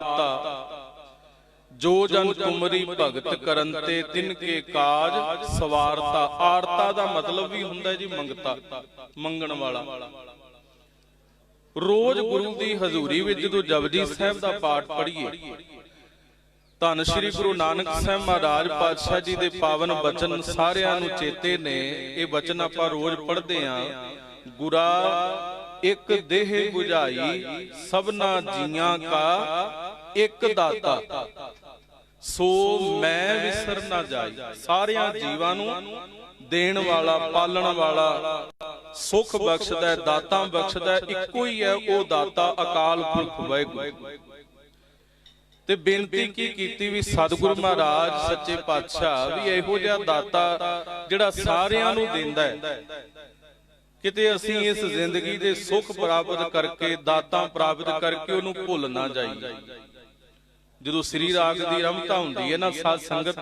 ਦਾਤਾ। ਜੋ ਜਨ ਤੁਮਰੀ ਭਗਤ ਕਰਨ ਤੇ ਤਿਨ ਕੇ ਕਾਜ, ਸਵਾਰਤਾ, ਆਰਤਾ ਦਾ ਮਤਲਬ ਵੀ ਹੁੰਦਾ ਜੀ ਮੰਗਤਾ, ਮੰਗਣ ਵਾਲਾ। ਰੋਜ਼ ਗੁਰੂ ਦੀ ਹਜ਼ੂਰੀ ਵਿੱਚ ਜਦੋਂ ਜਪਜੀ ਸਾਹਿਬ ਦਾ ਪਾਠ ਪੜ੍ਹੀਏ, ਧੰਨ ਸ਼੍ਰੀ ਗੁਰੂ ਨਾਨਕ ਸਾਹਿਬ ਮਹਾਰਾਜ ਪਾਤਸ਼ਾਹ ਜੀ ਦੇ ਪਾਵਨ ਬਚਨ ਸਾਰਿਆਂ ਨੂੰ ਚੇਤੇ ਨੇ। ਇਹ ਬਚਨ ਆਪਾਂ ਰੋਜ਼ ਪੜ੍ਹਦੇ ਆਂ। ਗੁਰਾ, ਇੱਕ ਦੇਹ 부ਝਾਈ ਸਭਨਾ ਜੀਆਂ ਕਾ ਇੱਕ ਦਾਤਾ। ਸੋ ਮੈਂ ਵਿਸਰ ਨਾ ਜਾਈ। ਸਾਰਿਆਂ ਜੀਵਾਂ ਨੂੰ ਦੇਣ ਵਾਲਾ ਪਾਲਣ ਵਾਲਾ ਸੁਖ ਬਖਸ਼ਦਾ ਹੈ, ਬਖਸ਼ਦਾ ਇੱਕੋ ਹੀ ਹੈ ਉਹ ਦਾਤਾ ਅਕਾਲ ਪੁਰਖ ਵਾਹਿਗੁਰੂ। ਤੇ ਬੇਨਤੀ ਕੀ ਕੀਤੀ ਵੀ ਸਤਿਗੁਰੂ ਮਹਾਰਾਜ ਸੱਚੇ ਪਾਤਸ਼ਾਹ ਵੀ ਇਹੋ ਜਿਹਾ ਦਾਤਾ ਜਿਹੜਾ ਸਾਰਿਆਂ ਨੂੰ ਦਿੰਦਾ ਹੈ। ਕਿਤੇ ਅਸੀਂ ਇਸ ਜ਼ਿੰਦਗੀ ਦੇ ਸੁੱਖ ਪ੍ਰਾਪਤ ਕਰਕੇ ਦਾਤਾਂ ਪ੍ਰਾਪਤ ਕਰਕੇ ਉਹਨੂੰ ਭੁੱਲ ਨਾ ਜਾਈਏ। ਜਦੋਂ ਸ੍ਰੀ ਰਾਗ ਦੀ ਰਮਤਾ ਹੁੰਦੀ ਹੈ ਨਾ, ਸਾਧ ਸੰਗਤ,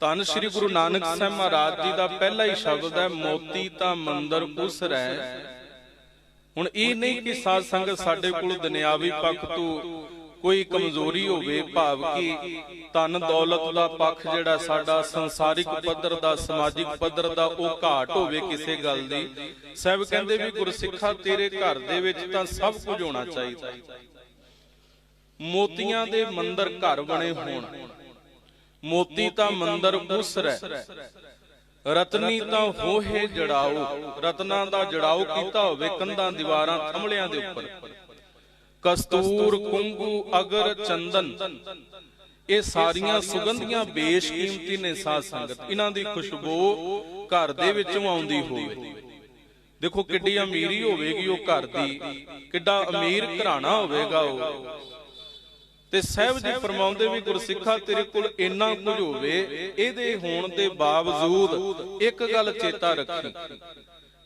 ਧੰਨ ਸ੍ਰੀ ਗੁਰੂ ਨਾਨਕ ਸਾਹਿਬ ਮਹਾਰਾਜ ਜੀ ਦਾ ਪਹਿਲਾ ਹੀ ਸ਼ਬਦ ਹੈ, ਮੋਤੀ ਤਾਂ ਮੰਦਰ ਉਸਰੈ ਹੁਣ ਇਹ ਨਹੀਂ ਕਿ ਸਾਧ ਸੰਗਤ ਸਾਡੇ ਕੋਲ ਦੁਨਿਆਵੀ ਪੱਖ ਤੋਂ ਕੋਈ ਕਮਜ਼ੋਰੀ ਹੋਵੇ, ਭਾਵ ਕਿ ਧਨ ਦੌਲਤ ਦਾ ਪੱਖ ਜਿਹੜਾ ਸਾਡਾ ਸੰਸਾਰਿਕ ਪੱਧਰ ਦਾ, ਸਮਾਜਿਕ ਪੱਧਰ ਦਾ ਉਹ ਘਾਟ ਹੋਵੇ ਕਿਸੇ ਗੱਲ ਦੀ। ਸਾਹਿਬ ਕਹਿੰਦੇ ਵੀ ਗੁਰਸਿੱਖਾ ਤੇਰੇ ਘਰ ਦੇ ਵਿੱਚ ਤਾਂ ਸਭ ਕੁਝ ਹੋਣਾ ਚਾਹੀਦਾ। ਮੋਤੀਆਂ ਦੇ ਮੰਦਰ ਘਰ ਬਣੇ ਹੋਣ। ਮੋਤੀ ਤਾਂ ਮੰਦਰ ਉਸਰੈ ਰਤਨੀ ਤਾਂ ਹੋਏ ਜੜਾਓ। ਰਤਨਾ ਦਾ ਜੜਾਓ ਕੀਤਾ ਹੋਵੇ ਕੰਧਾਂ ਦੀਵਾਰਾਂ ਥੰਮਲਿਆਂ ਦੇ ਉੱਪਰ। ਕਸਤੂਰ, ਕੁੰਗੂ, ਅਗਰ, ਚੰਦਨ। ਇਹ ਸਾਰੀਆਂ ਸੁਗੰਧੀਆਂ ਬੇਸ਼ਕੀਮਤੀ ਨੇ ਸਾਧ ਸੰਗਤ। ਇਹਨਾਂ ਦੀ ਖੁਸ਼ਬੂ ਘਰ ਦੇ ਵਿੱਚੋਂ ਆਉਂਦੀ ਹੋਵੇ। ਦੇਖੋ ਕਿੱਡੀ ਅਮੀਰੀ ਹੋਵੇਗੀ ਉਹ ਘਰ ਦੀ। ਕਿੱਡਾ ਅਮੀਰ ਘਰਾਣਾ ਹੋਵੇਗਾ ਉਹ। ਤੇ ਸਹਿਬ ਜੀ ਫਰਮਾਉਂਦੇ ਵੀ ਗੁਰਸਿੱਖਾ ਤੇਰੇ ਕੋਲ ਇੰਨਾ ਕੁਝ ਹੋਵੇ ਇਹਦੇ ਹੋਣ ਦੇ ਬਾਵਜੂਦ ਇੱਕ ਗੱਲ ਚੇਤਾ ਰੱਖੀ।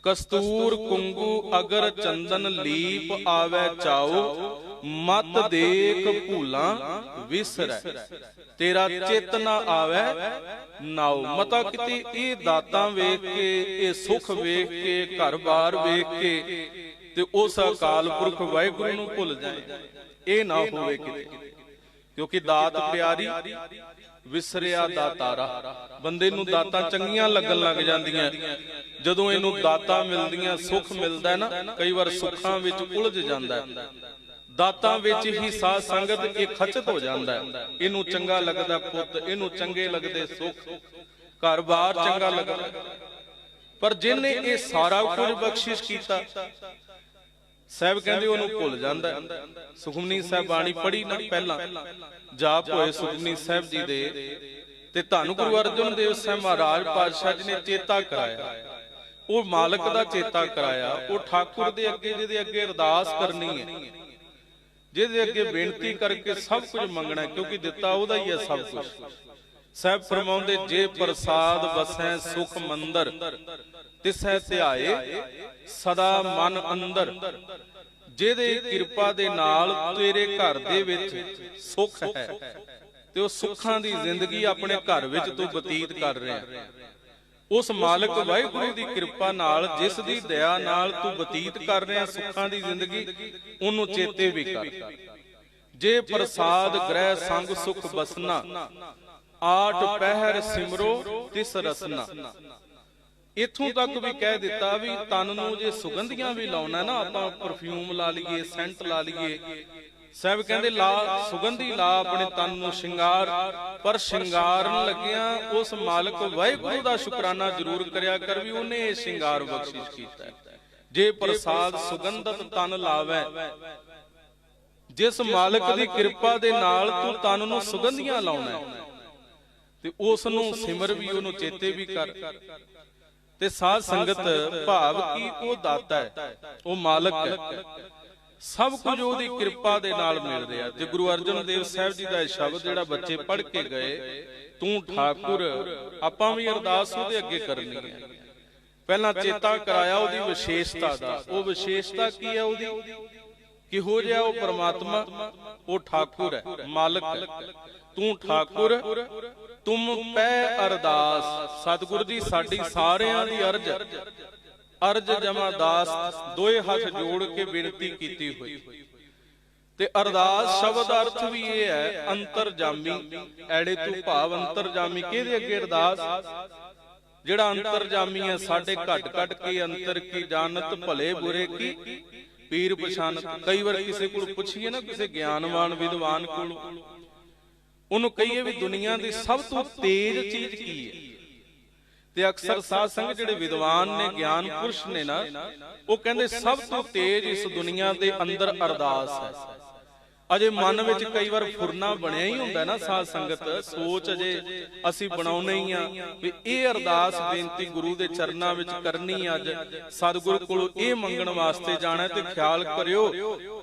ਕਸਤੂਰ ਕੁੰਗੂ ਅਗਰ ਚੰਦਨ ਲੀਪ ਆਵੇ ਚਾਓ ਮਤ ਦੇਖ ਭੂਲਾਂ ਵਿਸਰੈ। ਤੇਰਾ ਚਿਤ ਨਾ ਆਵੇ ਨਾਉ। ਮਤਾ ਕਿਤੇ ਇਹ ਦਾਤਾਂ ਵੇਖ ਕੇ ਇਹ ਸੁਖ ਵੇਖ ਕੇ ਘਰ-ਬਾਰ ਵੇਖ ਕੇ ਤੇ ਉਸ ਅਕਾਲ ਪੁਰਖ ਵਾਹਿਗੁਰੂ ਨੂੰ ਭੁੱਲ ਜਾਏ। ਇਹ ਨਾ ਹੋਵੇ ਕਿਤੇ। ਕਿਉਂਕਿ ਦਾਤ ਪਿਆਰੀ ਵਿਸਰਿਆ ਦਾਤਾਰਾ। ਬੰਦੇ ਨੂੰ ਦਾਤਾਂ ਚੰਗੀਆਂ ਲੱਗਣ ਲੱਗ ਜਾਂਦੀਆਂ। ਜਦੋਂ ਇਹਨੂੰ ਦਾਤਾਂ ਮਿਲਦੀਆਂ ਸੁੱਖ ਮਿਲਦਾ ਹੈ ਨਾ। ਕਈ ਵਾਰ ਸੁੱਖਾਂ ਵਿੱਚ ਉਲਝ ਜਾਂਦਾ ਦਾਤਾਂ ਵਿੱਚ ਹੀ ਸਾਧ ਸੰਗਤ ਇਹ ਖਚਤ ਹੋ ਜਾਂਦਾ ਇਹਨੂੰ ਚੰਗਾ ਲੱਗਦਾ ਪੁੱਤ ਇਹਨੂੰ ਚੰਗੇ ਲੱਗਦੇ ਸੁੱਖ। ਘਰ-ਬਾਰ ਚੰਗਾ ਲੱਗਦਾ। ਪਰ ਜਿਨੇ ਇਹ ਸਾਰਾ ਕੁਝ ਬਖਸ਼ਿਸ਼ ਕੀਤਾ ਸਾਹਿਬ ਕਹਿੰਦੇ ਉਹਨੂੰ ਭੁੱਲ ਜਾਂਦਾ ਸੁਖਮਨੀ ਸਾਹਿਬ ਬਾਣੀ ਪੜ੍ਹੀ ਨਾ ਪਹਿਲਾਂ। ਜਾਪ ਹੋਏ ਸੁਖਮਨੀ ਸਾਹਿਬ ਜੀ ਦੇ ਤੇ ਧੰਨ ਗੁਰੂ ਅਰਜਨ ਦੇਵ ਸਾਹਿਬ ਮਹਾਰਾਜ ਪਾਤਸ਼ਾਹ ਜੀ ਨੇ ਚੇਤਾ ਕਰਾਇਆ। ਉਹ ਮਾਲਕ ਦਾ ਚੇਤਾ ਕਰਾਇਆ। ਉਹ ਠਾਕੁਰ ਦੇ ਅੱਗੇ, ਜਿਹਦੇ ਅੱਗੇ ਅਰਦਾਸ ਕਰਨੀ ਹੈ। ਜਿਹਦੇ ਅੱਗੇ ਬੇਨਤੀ ਕਰਕੇ ਸਭ ਕੁਝ ਮੰਗਣਾ ਕਿਉਂਕਿ ਦਿੱਤਾ ਉਹਦਾ ਹੀ ਹੈ ਸਭ ਕੁਝ। ਸਾਹਿਬ ਫਰਮਾਉਂਦੇ, ਜੇ ਪ੍ਰਸਾਦ ਵਸੈ ਸੁਖ ਮੰਦਰ ਤਿਸੈ ਧਿਆਏ, ਸਦਾ ਮਨ ਅੰਦਰ। ਜਿਹਦੇ ਕਿਰਪਾ ਦੇ ਨਾਲ ਤੇਰੇ ਘਰ ਦੇ ਵਿੱਚ ਸੁਖ ਹੈ ਤੇ ਉਹ ਸੁੱਖਾਂ ਦੀ ਜ਼ਿੰਦਗੀ ਆਪਣੇ ਘਰ ਵਿੱਚ ਤੂੰ ਬਤੀਤ ਕਰ ਰਿਹਾ ਉਸ ਮਾਲਕ ਵਾਹਿਗੁਰੂ ਦੀ ਕਿਰਪਾ ਨਾਲ ਜਿਸ ਦੀ ਦਇਆ ਨਾਲ ਤੂੰ ਬਤੀਤ ਕਰ ਰਿਹਾ ਸੁੱਖਾਂ ਦੀ ਜ਼ਿੰਦਗੀ, ਉਹਨੂੰ ਚੇਤੇ ਵੀ ਕਰ। ਜੇ ਪ੍ਰਸਾਦ ਗ੍ਰਹਿ ਸੰਗ ਸੁਖ ਬਸਨਾ ਆਠ ਪਹਿਰ ਸਿਮਰੋ ਤਿਸ ਰਸਨਾ। ਇਥੋਂ ਤੱਕ ਵੀ ਕਹਿ ਦਿੱਤਾ ਵੀ ਤਨ ਨੂੰ ਜੇ ਸੁਗੰਧੀਆਂ ਵੀ ਲਾਉਣਾ ਨਾ ਆਪਾਂ ਪਰਫਿਊਮ ਲਾ ਲਈਏ ਸੈਂਟ ਲਾ ਲਈਏ। ਸਾਹਿਬ ਕਹਿੰਦੇ ਲਾ ਸੁਗੰਧੀ ਲਾ ਆਪਣੇ ਤਨ ਨੂੰ ਸ਼ਿੰਗਾਰ। ਪਰ ਸ਼ਿੰਗਾਰਨ ਲੱਗਿਆਂ ਉਸ ਮਾਲਕ ਵਾਹਿਗੁਰੂ ਦਾ ਸ਼ੁਕਰਾਨਾ ਜ਼ਰੂਰ ਕਰਿਆ ਕਰ ਵੀ ਉਹਨੇ ਇਹ ਸ਼ਿੰਗਾਰ ਬਖਸ਼ਿਸ਼ ਕੀਤਾ। ਜੇ ਪ੍ਰਸਾਦ ਸੁਗੰਧਤ ਤਨ ਲਾਵੇ। ਜਿਸ ਮਾਲਕ ਦੀ ਕਿਰਪਾ ਦੇ ਨਾਲ ਤੂੰ ਤਨ ਨੂੰ ਸੁਗੰਧੀਆਂ ਲਾਉਣਾ ਤੇ ਉਸ ਨੂੰ ਸਿਮਰ ਵੀ ਉਹਨੂੰ ਚੇਤੇ ਵੀ ਕਰ। ਤੇ ਸਾਧ ਸੰਗਤ ਭਾਵ ਕੀ ਉਹ ਦਾਤਾ ਹੈ ਉਹ ਮਾਲਕ ਹੈ। ਸਭ ਕੁਝ ਉਹਦੀ ਕਿਰਪਾ ਦੇ ਨਾਲ ਮਿਲ ਰਿਹਾ ਤੇ ਗੁਰੂ ਅਰਜਨ ਦੇਵ ਸਾਹਿਬ ਜੀ ਦਾ ਇਹ ਸ਼ਬਦ ਜਿਹੜਾ ਬੱਚੇ ਪੜ੍ਹ ਕੇ ਗਏ ਤੂੰ ਠਾਕੁਰ ਆਪਾਂ ਵੀ ਅਰਦਾਸ ਉਹਦੇ ਅੱਗੇ ਕਰਨੀ ਹੈ। ਪਹਿਲਾਂ ਚੇਤਾ ਕਰਾਇਆ ਉਹਦੀ ਵਿਸ਼ੇਸ਼ਤਾ ਦਾ। ਉਹ ਵਿਸ਼ੇਸ਼ਤਾ ਕੀ ਹੈ ਉਹਦੀ? ਕਿਹੋ ਜਿਹਾ ਉਹ ਪ੍ਰਮਾਤਮਾ, ਉਹ ਠਾਕੁਰ ਹੈ, ਮਾਲਕ ਹੈ। ਤੂੰ ਠਾਕੁਰ, ਤੁਮ ਪੈ ਅਰਦਾਸ। ਸਤਿਗੁਰੂ ਜੀ ਸਾਡੀ ਸਾਰਿਆਂ ਦੀ ਅਰਜ। ਅਰਜ ਜਮਾ ਦਾਸ, ਦੋਏ ਹੱਥ ਜੋੜ ਕੇ ਬੇਨਤੀ ਕੀਤੀ ਹੋਈ। ਤੇ ਅਰਦਾਸ ਸ਼ਬਦ ਅਰਥ ਵੀ ਇਹ ਹੈ, ਅੰਤਰਜਾਮੀ। ਐੜੇ ਤੂੰ ਭਾਵ ਅੰਤਰਜਾਮੀ ਕਿਹਦੇ ਅੱਗੇ ਅਰਦਾਸ? ਜਿਹੜਾ ਅੰਤਰਜਾਮੀ ਹੈ, ਸਾਡੇ ਘਟ ਘਟ ਕੇ ਅੰਤਰ ਕੀ, ਜਾਣਤ ਭਲੇ ਬੁਰੇ ਕੀ? ਪੀਰ ਪਛਾਨਤ, ਕਈ ਵਾਰ ਕਿਸੇ ਕੋਲ ਪੁੱਛੀਏ ਨਾ, ਕਿਸੇ ਗਿਆਨਵਾਨ ਵਿਦਵਾਨ ਕੋਲ, ਉਹਨੂੰ ਕਹੀਏ ਵੀ ਦੁਨੀਆ ਦੀ ਸਭ ਤੋਂ ਤੇਜ਼ ਚੀਜ਼ ਕੀ ਹੈ? ਤੇ ਅਕਸਰ ਸਾਧ ਸੰਗਤ ਜਿਹੜੇ ਵਿਦਵਾਨ ਨੇ, ਗਿਆਨ ਪੁਰਸ਼ ਨੇ ਨਾ, ਉਹ ਕਹਿੰਦੇ ਸਭ ਤੋਂ ਤੇਜ਼ ਇਸ ਦੁਨੀਆ ਦੇ ਅੰਦਰ ਅਰਦਾਸ ਹੈ। ਅਜੇ ਮਨ ਵਿੱਚ ਕਈ ਵਾਰ ਫੁਰਨਾ ਬਣਿਆ ਹੀ ਹੁੰਦਾ ਨਾ ਸਾਧ ਸੰਗਤ, ਸੋਚ ਅਜੇ ਅਸੀਂ ਬਣਾਉਨੇ ਹੀ ਆ ਵੀ ਇਹ ਅਰਦਾਸ ਬੇਨਤੀ ਗੁਰੂ ਦੇ ਚਰਨਾਂ ਵਿੱਚ ਕਰਨੀ ਅੱਜ। ਸਤਿਗੁਰੂ ਕੋਲੋਂ ਇਹ ਮੰਗਣ ਵਾਸਤੇ ਜਾਣਾ ਤੇ ਖਿਆਲ ਕਰਿਓ,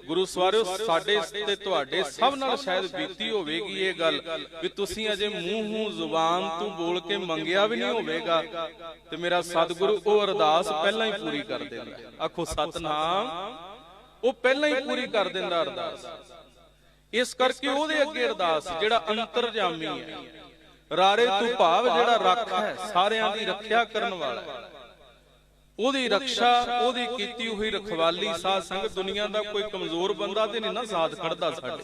ਗੁਰੂ ਸਵਾਰਿਓ, ਸਾਡੇ ਤੇ ਤੁਹਾਡੇ ਸਭ ਨਾਲ ਸ਼ਾਇਦ ਬੀਤੀ ਹੋਵੇਗੀ ਇਹ ਗੱਲ ਵੀ ਤੁਸੀਂ ਅਜੇ ਮੂੰਹੋਂ ਜ਼ੁਬਾਨ ਤੋਂ ਬੋਲ ਕੇ ਮੰਗਿਆ ਵੀ ਨਹੀਂ ਹੋਵੇਗਾ। ਤੇ ਮੇਰਾ ਸਤਿਗੁਰੂ ਉਹ ਅਰਦਾਸ ਪਹਿਲਾਂ ਹੀ ਪੂਰੀ ਕਰ ਦਿੰਦਾ। ਆਖੋ, ਸਤਨਾਮ, ਉਹ ਪਹਿਲਾਂ ਹੀ ਪੂਰੀ ਕਰ ਦਿੰਦਾ ਅਰਦਾਸ। ਇਸ ਕਰਕੇ ਉਹਦੇ ਅੱਗੇ ਅਰਦਾਸ ਜਿਹੜਾ ਅੰਤਰਜਾਮੀ ਹੈ। ਰਾਰੇ ਤੋਂ ਭਾਵ ਜਿਹੜਾ ਰੱਖ ਹੈ ਸਾਰਿਆਂ ਦੀ ਰੱਖਿਆ ਕਰਨ ਵਾਲਾ। ਹੈ ਉਹਦੀ ਰੱਖਿਆ ਉਹਦੀ ਕੀਤੀ ਹੋਈ ਰਖਵਾਲੀ ਸਾਧ ਸੰਗ ਦੁਨੀਆ ਦਾ ਕੋਈ ਕਮਜ਼ੋਰ ਬੰਦਾ ਤੇ ਨਹੀਂ ਨਾ ਸਾਥ ਖੜਦਾ ਸਾਡੇ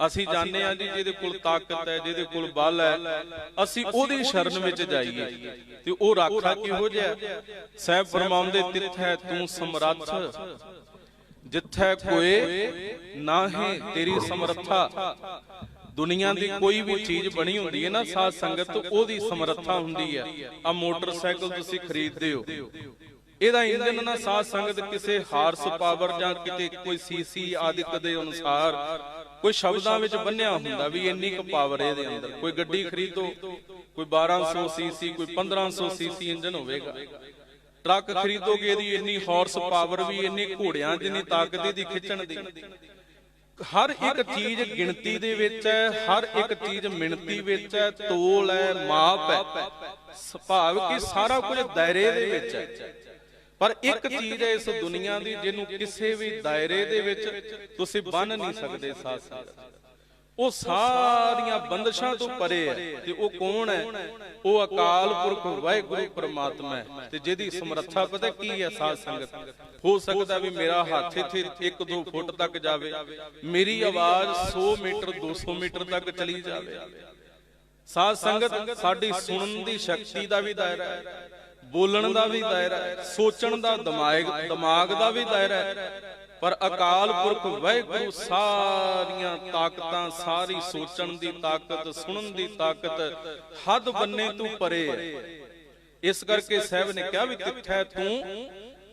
ਅਸੀਂ ਜਾਣਦੇ ਹਾਂ ਜੀ ਜਿਹਦੇ ਕੋਲ ਤਾਕਤ ਹੈ ਜਿਹਦੇ ਕੋਲ ਬਲ ਹੈ। ਅਸੀਂ ਉਹਦੀ ਸ਼ਰਨ ਵਿੱਚ ਜਾਈਏ ਤੇ ਉਹ ਰਾਖਾ ਕਿਹੋ ਜਿਹਾ ਸਹਿਬ ਫਰਮਾਉਂਦੇ ਤਿੱਥੈ ਤੂੰ ਸਮਰੱਥ। ਜਿੱਥੈ ਕੋਏ ਨਾਹੀ ਤੇਰੀ ਸਮਰੱਥਾ ਦੁਨੀਆ ਦੀ ਕੋਈ ਵੀ ਚੀਜ਼ ਬਣੀ ਹੁੰਦੀ ਹੈ ਨਾ ਸਾਧ ਸੰਗਤ ਉਹਦੀ ਸਮਰੱਥਾ ਹੁੰਦੀ ਹੈ। ਆ ਮੋਟਰਸਾਈਕਲ ਤੁਸੀਂ ਖਰੀਦਦੇ ਹੋ। ਇਹਦਾ ਇੰਜਨ ਨਾ ਸਾਧ ਸੰਗਤ ਕਿਸੇ ਹਾਰਸ ਪਾਵਰ ਜਾਂ ਕਿਤੇ ਕੋਈ ਸੀਸੀ ਆਦਿਕ ਦੇ ਅਨੁਸਾਰ ਕੋਈ ਸ਼ਬਦਾਂ ਵਿੱਚ ਬੰਨਿਆ ਹੁੰਦਾ ਵੀ ਇੰਨੀ ਕੁ ਪਾਵਰ ਇਹਦੇ ਅੰਦਰ। ਕੋਈ ਗੱਡੀ ਖਰੀਦੋ ਕੋਈ 1200 ਸੀਸੀ ਕੋਈ 1500 ਸੀਸੀ ਇੰਜਨ ਹੋਵੇਗਾ। ਟਰੱਕ ਖਰੀਦੋਗੇ ਇਹਦੀ ਇੰਨੀ ਹਾਰਸ ਪਾਵਰ ਵੀ, ਇੰਨੀ ਘੋੜਿਆਂ ਜਿੰਨੀ ਤਾਕਤ ਇਹਦੀ ਖਿੱਚਣ ਦੀ। ਹਰ ਇੱਕ ਚੀਜ਼ ਗਿਣਤੀ ਦੇ ਵਿੱਚ ਹੈ, ਹਰ ਇੱਕ ਚੀਜ਼ ਮਿਣਤੀ ਵਿੱਚ ਹੈ, ਤੋਲ ਹੈ, ਮਾਪ ਹੈ। ਸੁਭਾਵ ਕਿ ਸਾਰਾ ਕੁਝ ਦਾਇਰੇ ਦੇ ਵਿੱਚ ਹੈ। ਪਰ ਇੱਕ ਚੀਜ਼ ਹੈ ਇਸ ਦੁਨੀਆ ਦੀ ਜਿਹਨੂੰ ਕਿਸੇ ਵੀ ਦਾਇਰੇ ਦੇ ਵਿੱਚ ਤੁਸੀਂ ਬੰਨ ਨਹੀਂ ਸਕਦੇ ਸਾਥ ਸਾਥ ਉਹ ਸਾਰੀਆਂ ਬੰਦਸ਼ਾਂ ਤੋਂ ਪਰੇ ਹੈ ਤੇ ਉਹ ਕੌਣ ਹੈ? ਉਹ ਅਕਾਲ ਪੁਰਖ ਵਾਹਿਗੁਰੂ ਪ੍ਰਮਾਤਮਾ ਹੈ ਤੇ ਜਿਹਦੀ ਸਮਰੱਥਾ ਪਤਾ ਕੀ ਹੈ ਸਾਧ ਸੰਗਤ? ਹੋ ਸਕਦਾ ਵੀ ਮੇਰਾ ਹੱਥ ਇੱਥੇ 1-2 ਫੁੱਟ ਤੱਕ ਜਾਵੇ, ਮੇਰੀ ਆਵਾਜ਼ 100 ਮੀਟਰ 200 ਮੀਟਰ ਤੱਕ ਚਲੀ ਜਾਵੇ। ਸਾਧ ਸੰਗਤ, ਸਾਡੀ ਸੁਣਨ ਦੀ ਸ਼ਕਤੀ ਦਾ ਵੀ ਦਾਇਰਾ ਹੈ, ਬੋਲਣ ਦਾ ਵੀ ਦਾਇਰਾ ਹੈ, ਸੋਚਣ ਦਾ ਦਿਮਾਗ ਦਿਮਾਗ ਦਾ ਵੀ ਦਾਇਰਾ ਹੈ। ਪਰ ਅਕਾਲ ਪੁਰਖ ਵਾਹਿਗੁਰੂ ਸਾਰੀਆਂ ਤਾਕਤਾਂ, ਸਾਰੀ ਸੋਚਣ ਦੀ ਤਾਕਤ, ਸੁਣਨ ਦੀ ਤਾਕਤ ਹੱਦ ਬੰਨੇ ਤੂੰ ਪਰੇ। ਇਸ ਕਰਕੇ ਸਾਹਿਬ ਨੇ ਕਿਹਾ ਵੀ ਤਿੱਥੈ ਤੂੰ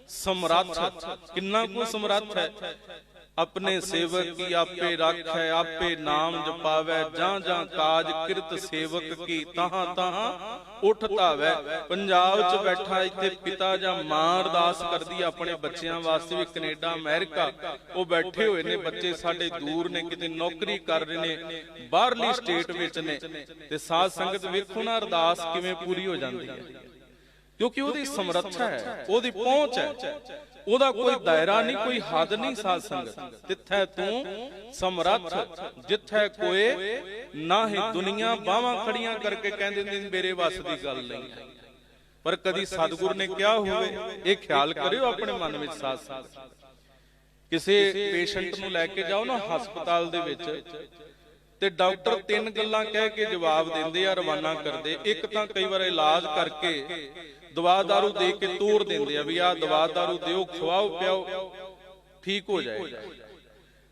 ਸਮਰੱਥ। ਕਿੰਨਾ ਕੁ ਸਮਰੱਥ ਹੈ? ਆਪਣੇ ਸੇਵਕ ਕੀ ਆਪੇ ਰੱਖੈ ਆਪੇ ਨਾਮ ਜਪਾਵੈ ਜਾਂ ਜਾਂ ਕਾਜ ਕਿਰਤ ਸੇਵਕ ਕੀ ਤਹਾਂ ਤਹਾਂ ਉਠ ਧਾਵੈ ਪੰਜਾਬ 'ਚ ਬੈਠਾ ਇੱਥੇ ਪਿਤਾ ਜਾਂ ਮਾਂ ਅਰਦਾਸ ਕਰਦੀ ਆਪਣੇ ਬੱਚਿਆਂ ਵਾਸਤੇ ਵੀ ਕੈਨੇਡਾ ਅਮਰੀਕਾ। ਉਹ ਬੈਠੇ ਹੋਏ ਨੇ ਬੱਚੇ ਸਾਡੇ ਦੂਰ ਨੇ ਕਿਤੇ ਨੌਕਰੀ ਕਰ ਰਹੇ ਨੇ ਬਾਹਰਲੀ ਸਟੇਟ ਵਿੱਚ ਨੇ। ਤੇ ਸਾਧ ਸੰਗਤ ਵੇਖੋ ਨਾ ਅਰਦਾਸ ਕਿਵੇਂ ਪੂਰੀ ਹੋ ਜਾਂਦੀ ਹੈ। ਕਿਉਂਕਿ ਉਹਦੀ ਸਮਰੱਥਾ ਹੈ ਉਹਦੀ ਪਹੁੰਚ ਹੈ। ਉਹਦਾ ਕੋਈ ਦਾਇਰਾ ਨਹੀਂ ਕੋਈ ਹੱਦ ਨਹੀਂ ਸਾਧ ਸੰਗਤ। ਤਿੱਥੈ ਤੂੰ ਸਮਰੱਥ ਜਿੱਥੈ ਕੋਏ ਨਾਹੀ ਦੁਨੀਆ ਬਾਹਾਂ ਖੜੀਆਂ ਕਰਕੇ ਕਹਿੰਦੇ ਨੇ ਮੇਰੇ ਵੱਸ ਦੀ ਗੱਲ ਨਹੀਂ ਹੈ। ਪਰ ਕਦੀ ਸਤਿਗੁਰ ਨੇ ਕਿਹਾ ਹੋਵੇ ਇਹ ਖਿਆਲ ਕਰਿਓ ਆਪਣੇ ਮਨ ਵਿੱਚ ਸਾਧ ਸੰਗਤ। ਕਿਸੇ ਪੇਸ਼ੈਂਟ ਨੂੰ ਲੈ ਕੇ ਜਾਓ ਨਾ ਹਸਪਤਾਲ ਦੇ ਵਿੱਚ। ਤੇ ਡਾਕਟਰ ਤਿੰਨ ਗੱਲਾਂ ਕਹਿ ਕੇ ਜਵਾਬ ਦਿੰਦੇ ਆ ਰਵਾਨਾ ਕਰਦੇ। ਇੱਕ ਤਾਂ ਕਈ ਵਾਰ ਇਲਾਜ ਕਰਕੇ ਦਵਾ ਦਾਰੂ ਦੇ ਕੇ ਤੋੜ ਦਿੰਦੇ ਆ ਵੀ ਆਹ ਦਵਾ ਦਾਰੂ ਦਿਓ, ਖਵਾਓ, ਪਿਆਓ, ਠੀਕ ਹੋ ਜਾਏਗਾ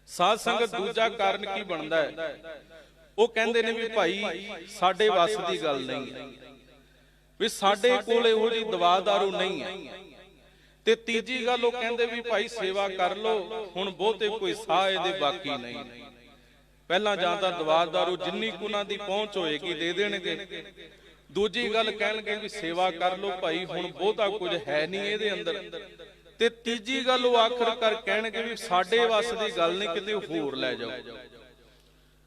ਸਾਧ ਸੰਗਤ ਦੂਜਾ ਕਾਰਨ ਕੀ ਬਣਦਾ ਹੈ? ਉਹ ਕਹਿੰਦੇ ਨੇ ਵੀ ਭਾਈ, ਸਾਡੇ ਵੱਸ ਦੀ ਗੱਲ ਨਹੀਂ ਹੈ। ਵੀ ਸਾਡੇ ਕੋਲ ਇਹੋ ਜੀ ਦਵਾ ਦਾਰੂ ਨਹੀਂ ਹੈ। ਤੇ ਤੀਜੀ ਗੱਲ ਉਹ ਕਹਿੰਦੇ ਵੀ ਭਾਈ ਸੇਵਾ ਕਰ ਲੋ ਹੁਣ ਬਹੁਤੇ ਕੋਈ ਸਾਹ ਇਹਦੇ ਬਾਕੀ ਨਹੀਂ। ਪਹਿਲਾਂ ਜਾਂ ਤਾਂ ਦਵਾ ਦਾਰੂ ਜਿੰਨੀ ਕੁ ਉਹਨਾਂ ਦੀ ਪਹੁੰਚ ਹੋਏਗੀ, ਦੇ ਦੇਣਗੇ। ਦੂਜੀ ਗੱਲ ਕਹਿਣਗੇ ਵੀ ਸੇਵਾ ਕਰ ਲੋ ਭਾਈ, ਹੁਣ ਬਹੁਤਾ ਕੁਝ ਹੈ ਨਹੀਂ ਇਹਦੇ ਅੰਦਰ। ਤੇ ਤੀਜੀ ਗੱਲ ਉਹ ਆਖਰਕਾਰ ਕਹਿਣਗੇ ਵੀ ਸਾਡੇ ਵੱਸ ਦੀ ਗੱਲ ਨਹੀਂ, ਕਿਤੇ ਹੋਰ ਲੈ ਜਾਓ।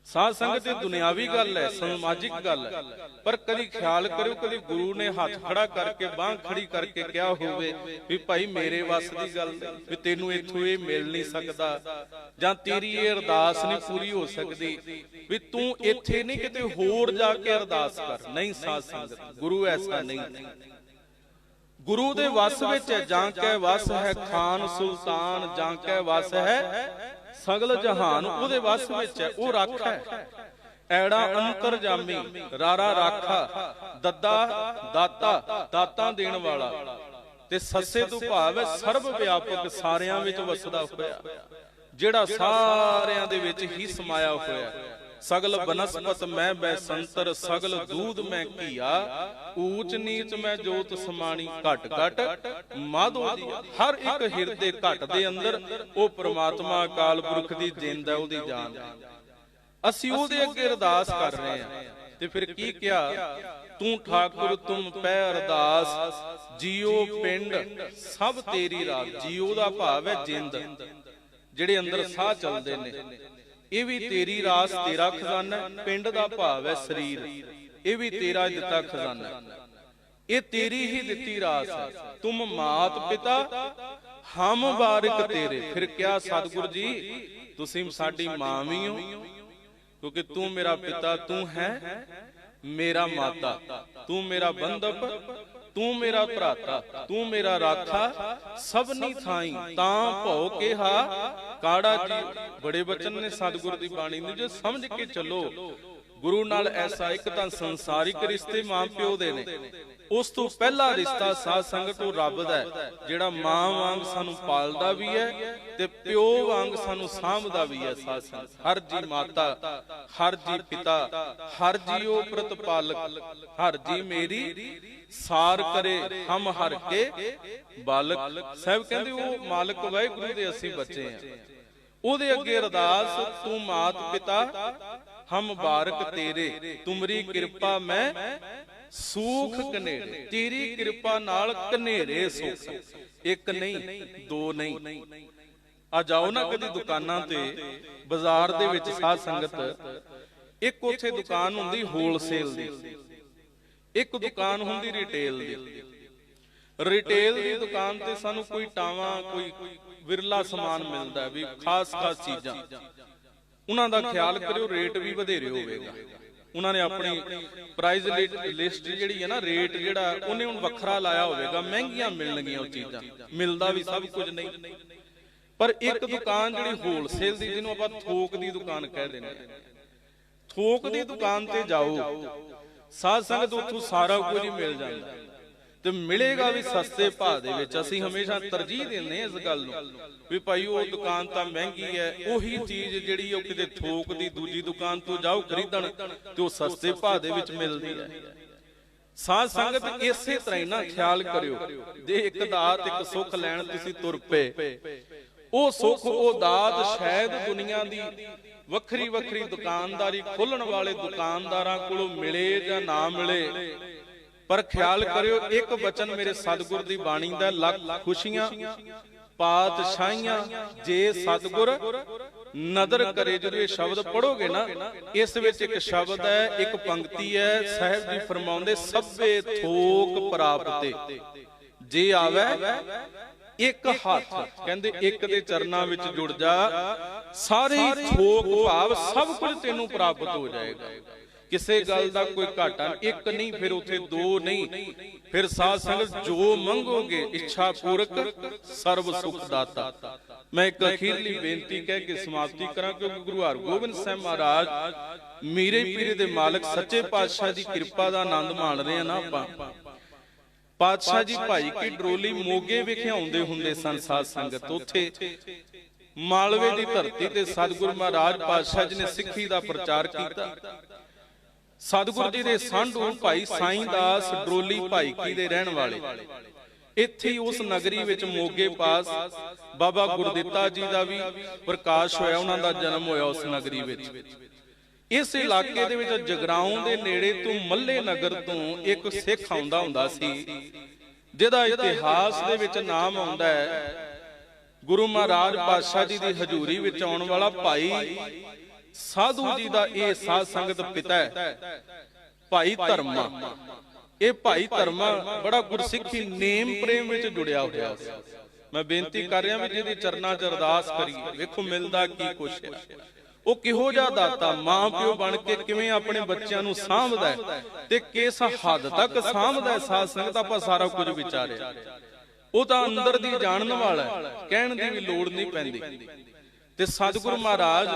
ਸਾਧ ਸੰਗਤ ਇਹ ਦੁਨਿਆਵੀ ਗੱਲ ਹੈ, ਸਮਾਜਿਕ ਗੱਲ ਹੈ। ਪਰ ਕਦੀ ਖਿਆਲ ਕਰਿਓ, ਕਦੀ ਗੁਰੂ ਨੇ ਹੱਥ ਖੜਾ ਕਰਕੇ, ਬਾਹ ਖੜੀ ਕਰਕੇ ਕਿਹਾ ਹੋਵੇ ਵੀ ਭਾਈ ਮੇਰੇ ਵੱਸ ਦੀ ਗੱਲ ਵੀ ਤੈਨੂੰ ਇੱਥੋਂ ਇਹ ਮਿਲ ਨਹੀਂ ਸਕਦਾ ਜਾਂ ਤੇਰੀ ਇਹ ਅਰਦਾਸ ਨਹੀਂ ਪੂਰੀ ਹੋ ਸਕਦੀ, ਵੀ ਤੂੰ ਇੱਥੇ ਨਹੀਂ ਕਿਤੇ ਹੋਰ ਜਾ ਕੇ ਅਰਦਾਸ ਕਰ। ਨਹੀਂ ਸਾਧ ਸੰਗਤ, ਗੁਰੂ ਐਸਾ ਨਹੀਂ। ਗੁਰੂ ਦੇ ਵੱਸ ਵਿੱਚ ਜਾਂ ਕੈ ਵੱਸ ਹੈ ਖਾਨ ਸੁਲਤਾਨ, ਜਾਂ ਕੈ ਵੱਸ ਹੈ ਸਗਲ ਜਹਾਨ ਉਹਦੇ ਵਸ ਵਿੱਚ ਹੈ ਉਹ ਰੱਖ ਹੈ। ਐੜਾ ਅੰਤਰਜਾਮੀ ਰਾਰਾ ਰਾਖਾ ਦੱਦਾ ਦਾਤਾ ਦਾਤਾ ਦੇਣ ਵਾਲਾ। ਤੇ ਸੱਸੇ ਤੋਂ ਭਾਵ ਹੈ ਸਰਬ ਵਿਆਪਕ ਸਾਰਿਆਂ ਵਿੱਚ ਵਸਦਾ ਹੋਇਆ। ਜਿਹੜਾ ਸਾਰਿਆਂ ਦੇ ਵਿੱਚ ਹੀ ਸਮਾਇਆ ਹੋਇਆ। ਹੈ ਸਗਲ ਬਨਸਪਤ ਮੈਂ ਬੈ ਸੰਤਰ ਸਗਲ ਦੂਧ ਮੈਂ ਕੀਆ ਊਚ ਨੀਚ ਮੈਂ ਜੋਤ ਸਮਾਣੀ, ਘਟ ਘਟ ਮਾਧੋ ਦੀ ਹਰ ਇੱਕ ਹਿਰਦੇ ਘਟ ਦੇ ਅੰਦਰ, ਉਹ ਪ੍ਰਮਾਤਮਾ ਅਕਾਲ ਪੁਰਖ ਦੀ ਜਿੰਦ ਹੈ, ਉਹਦੀ ਜਾਨ ਹੈ। ਅਸੀਂ ਉਹਦੇ ਅੱਗੇ ਅਰਦਾਸ ਕਰ ਰਹੇ ਹਾਂ। ਤੇ ਫਿਰ ਕੀ ਕਿਹਾ? ਤੂੰ ਠਾਕੁਰ, ਤੁਮ ਪੈ ਅਰਦਾਸ, ਜੀਓ ਪਿੰਡ, ਸਭ ਤੇਰੀ ਰਾਤ, ਜੀਓ ਦਾ ਭਾਵ ਹੈ ਜਿੰਦ। ਜਿਹੜੇ ਅੰਦਰ ਸਾਹ ਚੱਲਦੇ ਨੇ। ਇਹ ਵੀ ਤੇਰੀ ਰਾਸ ਤੇਰਾ ਖਜ਼ਾਨਾ ਪਿੰਡ ਦਾ ਭਾਵ ਹੈ ਸਰੀਰ। ਇਹ ਵੀ ਤੇਰਾ ਦਿੱਤਾ ਖਜ਼ਾਨਾ ਇਹ ਤੇਰੀ ਹੀ ਦਿੱਤੀ ਰਾਸ ਹੈ। ਤੁਮ ਮਾਤ ਪਿਤਾ, ਹਮ ਬਾਰਿਕ ਤੇਰੇ। ਫਿਰ ਕਿਹਾ ਸਤਿਗੁਰ ਜੀ, ਤੁਸੀਂ ਸਾਡੀ ਮਾਂ ਵੀ ਹੋ? ਕਿਉਂਕਿ ਤੂੰ ਮੇਰਾ ਪਿਤਾ, ਤੂੰ ਹੈ ਮੇਰਾ ਮਾਤਾ। ਤੂੰ ਮੇਰਾ ਬੰਧਪ ਤੂੰ ਮੇਰਾ ਭਰਾਤਾ, ਤੂੰ ਮੇਰਾ ਰਾਖਾ, ਸਭਨੀ ਥਾਈ ਤਾਂ ਭਉ ਕਿਹਾ, ਕਾੜਾ ਜੀ, ਬੜੇ ਬਚਨ ਨੇ ਸਤਿਗੁਰ ਦੀ ਬਾਣੀ ਨੂੰ ਜੇ ਸਮਝ ਕੇ ਚੱਲੋ। ਗੁਰੂ ਨਾਲ ਐਸਾ ਇੱਕ ਤਾਂ ਸੰਸਾਰਿਕ ਰਿਸ਼ਤੇ ਮਾਂ ਪਿਓ ਦੇ ਨੇ। ਉਸ ਤੋਂ ਪਹਿਲਾ ਰਿਸ਼ਤਾ ਸਾਧ ਸੰਗਤ ਉਹ ਰੱਬ ਦਾ ਹੈ, ਜਿਹੜਾ ਮਾਂ ਵਾਂਗ ਸਾਨੂੰ ਪਾਲਦਾ ਵੀ ਹੈ ਤੇ ਪਿਓ ਵਾਂਗ ਸਾਨੂੰ ਸਾਂਭਦਾ ਵੀ ਹੈ ਸਾਧ ਸੰਗਤ। ਹਰ ਜੀ ਮਾਤਾ, ਹਰ ਜੀ ਪਿਤਾ, ਹਰ ਜੀ ਜੀਓ ਪ੍ਰਤਪਾਲਕ, ਹਰ ਜੀ ਮੇਰੀ ਸਾਰ ਕਰੇ ਹਮ ਹਰ ਕੇ ਬਾਲਕ। ਸਾਹਿਬ ਕਹਿੰਦੇ ਉਹ ਮਾਲਕ ਵਾਹਿਗੁਰੂ ਦੇ ਅਸੀਂ ਬੱਚੇ ਆ ਉਹਦੇ ਅੱਗੇ ਅਰਦਾਸ ਤੂੰ ਮਾਤ ਪਿਤਾ ਹਮ ਬਾਰਕ ਤੇਰੇ। ਤੁਮਰੀ ਕਿਰਪਾ ਮੈਂ ਸੂਖ ਕਨੇਰੇ ਤੇਰੀ ਕਿਰਪਾ ਨਾਲ ਕਨੇਰੇ ਸੁਖ। ਇੱਕ ਨਹੀਂ ਦੋ ਨਹੀਂ। ਆ ਜਾਓ ਨਾ ਕਦੀ ਦੁਕਾਨਾਂ ਤੇ ਬਾਜ਼ਾਰ ਦੇ ਵਿੱਚ ਸਾਧ ਸੰਗਤ। ਇੱਕ ਉੱਥੇ ਦੁਕਾਨ ਹੁੰਦੀ ਹੋਲਸੇਲ ਦੀ। ਇੱਕ ਦੁਕਾਨ ਹੁੰਦੀ ਰਿਟੇਲ ਦੀ। ਰਿਟੇਲ ਦੀ ਦੁਕਾਨ ਤੇ ਸਾਨੂੰ ਕੋਈ ਟਾਵਾਂ, ਕੋਈ ਵਿਰਲਾ ਸਮਾਨ ਮਿਲਦਾ ਵੀ ਖਾਸ ਖਾਸ ਚੀਜ਼ਾਂ। ਉਹਨਾਂ ਦਾ ਖਿਆਲ ਕਰਿਓ ਰੇਟ ਵੀ ਵਧੇਰੇ ਹੋਵੇਗਾ। ਉਹਨਾਂ ਨੇ ਆਪਣੀ ਪ੍ਰਾਈਸ ਲਿਸਟ ਜਿਹੜੀ ਹੈ ਨਾ ਰੇਟ ਜਿਹੜਾ, ਉਹਨੇ ਹੁਣ ਵੱਖਰਾ ਲਾਇਆ ਹੋਵੇਗਾ। ਮਹਿੰਗੀਆਂ ਮਿਲਣਗੀਆਂ ਉਹ ਚੀਜ਼ਾਂ। ਮਿਲਦਾ ਵੀ ਸਭ ਕੁਝ ਨਹੀਂ। ਪਰ ਇੱਕ ਦੁਕਾਨ ਜਿਹੜੀ ਹੋਲਸੇਲ ਦੀ, ਜਿਹਨੂੰ ਆਪਾਂ ਥੋਕ ਦੀ ਦੁਕਾਨ ਕਹਿ ਦਿੰਦੇ ਆ ਥੋਕ ਦੀ ਦੁਕਾਨ ਤੇ ਜਾਓ। ਸਾਧ ਸੰਗਤ ਉੱਥੋਂ ਸਾਰਾ ਕੁਝ ਮਿਲ ਜਾਂਦਾ। ਤੇ ਮਿਲੇਗਾ ਵੀ ਸਸਤੇ ਭਾਅ ਦੇ ਵਿੱਚ। ਅਸੀਂ ਹਮੇਸ਼ਾ ਤਰਜੀਹ ਦਿੰਦੇ ਹਾਂ ਇਸ ਗੱਲ ਨੂੰ ਵੀ ਭਾਈ ਉਹ ਦੁਕਾਨ ਤਾਂ ਮਹਿੰਗੀ ਹੈ, ਉਹੀ ਚੀਜ਼ ਜਿਹੜੀ ਉਹ ਕਿਤੇ ਥੋਕ ਦੀ ਦੂਜੀ ਦੁਕਾਨ ਤੋਂ ਜਾਓ ਖਰੀਦਣ ਤੇ ਉਹ ਸਸਤੇ ਭਾਅ ਦੇ ਵਿੱਚ ਮਿਲਦੀ ਹੈ। ਸਾਧ ਸੰਗਤ ਇਸੇ ਤਰ੍ਹਾਂ ਹੀ ਨਾ ਖਿਆਲ ਕਰਿਓ। ਦੇ ਇੱਕ ਦਾਤ, ਇੱਕ ਸੁੱਖ ਲੈਣ ਤੁਸੀਂ ਤੁਰ ਪਏ। ਉਹ ਸੁੱਖ ਉਹ ਦਾਤ ਸ਼ਾਇਦ ਦੁਨੀਆ ਦੀ। ਵੱਖਰੀ ਵੱਖਰੀ ਦੁਕਾਨਦਾਰੀ ਖੋਲਣ ਵਾਲੇ ਦੁਕਾਨਦਾਰਾਂ ਕੋਲੋਂ ਮਿਲੇ ਜਾਂ ਨਾ ਮਿਲੇ? ਪਰ ਖਿਆਲ ਕਰਿਓ ਇੱਕ ਬਚਨ ਮੇਰੇ ਸਤਿਗੁਰ ਦੀ ਬਾਣੀ ਦਾ ਲੱਖ ਖੁਸ਼ੀਆਂ ਪਾਤਸ਼ਾਹੀਆਂ ਜੇ ਸਤਿਗੁਰ ਨਦਰ ਕਰੇ ਜਦੋਂ ਇਹ ਸ਼ਬਦ ਪੜੋਗੇ ਨਾ ਇਸ ਵਿੱਚ ਇੱਕ ਸ਼ਬਦ ਹੈ ਇੱਕ ਪੰਕਤੀ ਹੈ ਸਾਹਿਬ ਜੀ ਫਰਮਾਉਂਦੇ ਸਭੇ ਥੋਕ ਪ੍ਰਾਪਤੇ। ਜੇ ਆਵੇ ਇੱਕ ਹੱਥ ਕਹਿੰਦੇ ਇੱਕ ਦੇ ਚਰਨਾਂ ਵਿੱਚ ਜੁੜ ਜਾ ਸਾਰੇ ਥੋਕ ਭਾਵ ਸਭ ਕੁਝ ਤੈਨੂੰ ਪ੍ਰਾਪਤ ਹੋ ਜਾਏਗਾ। ਕਿਸੇ ਗੱਲ ਦਾ ਕੋਈ ਘਾਟਾ। ਇੱਕ ਨਹੀਂ ਫਿਰ ਉਥੇ ਦੋ ਨਹੀਂ। ਫਿਰ ਸਾਧ ਸੰਗਤ ਜੋ ਮੰਗੋਗੇ ਇੱਛਾ ਪੂਰਕ ਸਰਬ ਸੁਖ ਦਾਤਾ। ਮੈਂ ਇੱਕ ਅਖੀਰਲੀ ਬੇਨਤੀ ਕਹਿ ਕੇ ਸਮਾਪਤੀ ਕਰਾਂ ਕਿਉਂਕਿ ਗੁਰੂ ਹਰਗੋਬਿੰਦ ਸਾਹਿਬ ਮਹਾਰਾਜ ਮੀਰੇ ਪੀਰੇ ਦੇ ਮਾਲਕ ਸੱਚੇ ਪਾਤਸ਼ਾਹ ਦੀ ਕਿਰਪਾ ਦਾ ਆਨੰਦ ਮਾਣ ਰਹੇ ਆ ਨਾ ਆਪਾਂ। ਪਾਤਸ਼ਾਹ ਜੀ ਭਾਈ ਕੀ ਡਰੋਲੀ ਮੋਗੇ ਵਿਖੇ ਆਉਂਦੇ ਹੁੰਦੇ ਸਨ ਸਾਧ ਸੰਗਤ ਉੱਥੇ। ਮਾਲਵੇ ਦੀ ਧਰਤੀ ਤੇ ਸਤਿਗੁਰੂ ਮਹਾਰਾਜ ਪਾਤਸ਼ਾਹ ਜੀ ਨੇ ਸਿੱਖੀ ਦਾ ਪ੍ਰਚਾਰ ਕੀਤਾ। ਸਤਿਗੁਰੂ ਜੀ ਦੇ ਸੰਧੂ ਭਾਈ ਸਾਈਂ ਦਾਸ ਡਰੋਲੀ ਭਾਈ ਕੀ ਦੇ ਰਹਿਣ ਵਾਲੇ। ਇੱਥੇ ਉਸ ਨਗਰੀ ਵਿੱਚ ਮੋਗੇ ਪਾਸ ਬਾਬਾ ਗੁਰਦਿੱਤਾ ਜੀ ਦਾ ਵੀ ਪ੍ਰਕਾਸ਼ ਹੋਇਆ ਉਹਨਾਂ ਦਾ ਜਨਮ ਹੋਇਆ ਉਸ ਨਗਰੀ ਵਿੱਚ। ਇਸ ਇਲਾਕੇ ਦੇ ਵਿੱਚ ਜਗਰਾਉਂ ਦੇ ਨੇੜੇ ਤੋਂ ਮੱਲੇ ਨਗਰ ਤੋਂ ਇੱਕ ਸਿੱਖ ਆਉਂਦਾ ਹੁੰਦਾ ਸੀ ਜਿਹਦਾ ਇਤਿਹਾਸ ਦੇ ਵਿੱਚ ਨਾਮ ਆਉਂਦਾ ਹੈ। ਗੁਰੂ ਮਹਾਰਾਜ ਪਾਤਸ਼ਾਹ ਜੀ ਦੀ ਹਜ਼ੂਰੀ ਵਿੱਚ ਆਉਣ ਵਾਲਾ ਭਾਈ ਸਾਧੂ ਜੀ ਦਾ ਇਹ ਸਾਧ ਸੰਗਤ ਪਿਤਾ ਹੈ। ਭਾਈ ਧਰਮਾ। ਇਹ ਭਾਈ ਧਰਮਾ ਬੜਾ ਗੁਰਸਿੱਖੀ ਨੇਮ ਪ੍ਰੇਮ ਵਿੱਚ ਜੁੜਿਆ ਹੋਇਆ ਸੀ। ਮੈਂ ਬੇਨਤੀ ਕਰ ਰਿਹਾ ਵੀ ਜਿਹਦੀ ਚਰਨਾਂ 'ਚ ਅਰਦਾਸ ਕਰੀਏ। ਵੇਖੋ ਮਿਲਦਾ ਕੀ ਕੁਛ ਹੈ। ਉਹ ਕਿਹੋ ਜਿਹਾ ਦਾਤਾ? ਮਾਂ ਪਿਓ ਬਣ ਕੇ ਕਿਵੇਂ ਆਪਣੇ ਬੱਚਿਆਂ ਨੂੰ ਸਾਂਭਦਾ ਤੇ ਕਿਸ ਹੱਦ ਤੱਕ ਸਾਂਭਦਾ ਸਾਧ ਸੰਗਤ ਆਪਾਂ ਸਾਰਾ ਕੁਝ ਵਿਚਾਰਿਆ। ਉਹ ਤਾਂ ਅੰਦਰ ਦੀ ਜਾਣਨ ਵਾਲਾ ਕਹਿਣ ਦੀ ਵੀ ਲੋੜ ਨਹੀਂ ਪੈਂਦੀ। ਤੇ ਸਤਿਗੁਰੂ ਮਹਾਰਾਜ,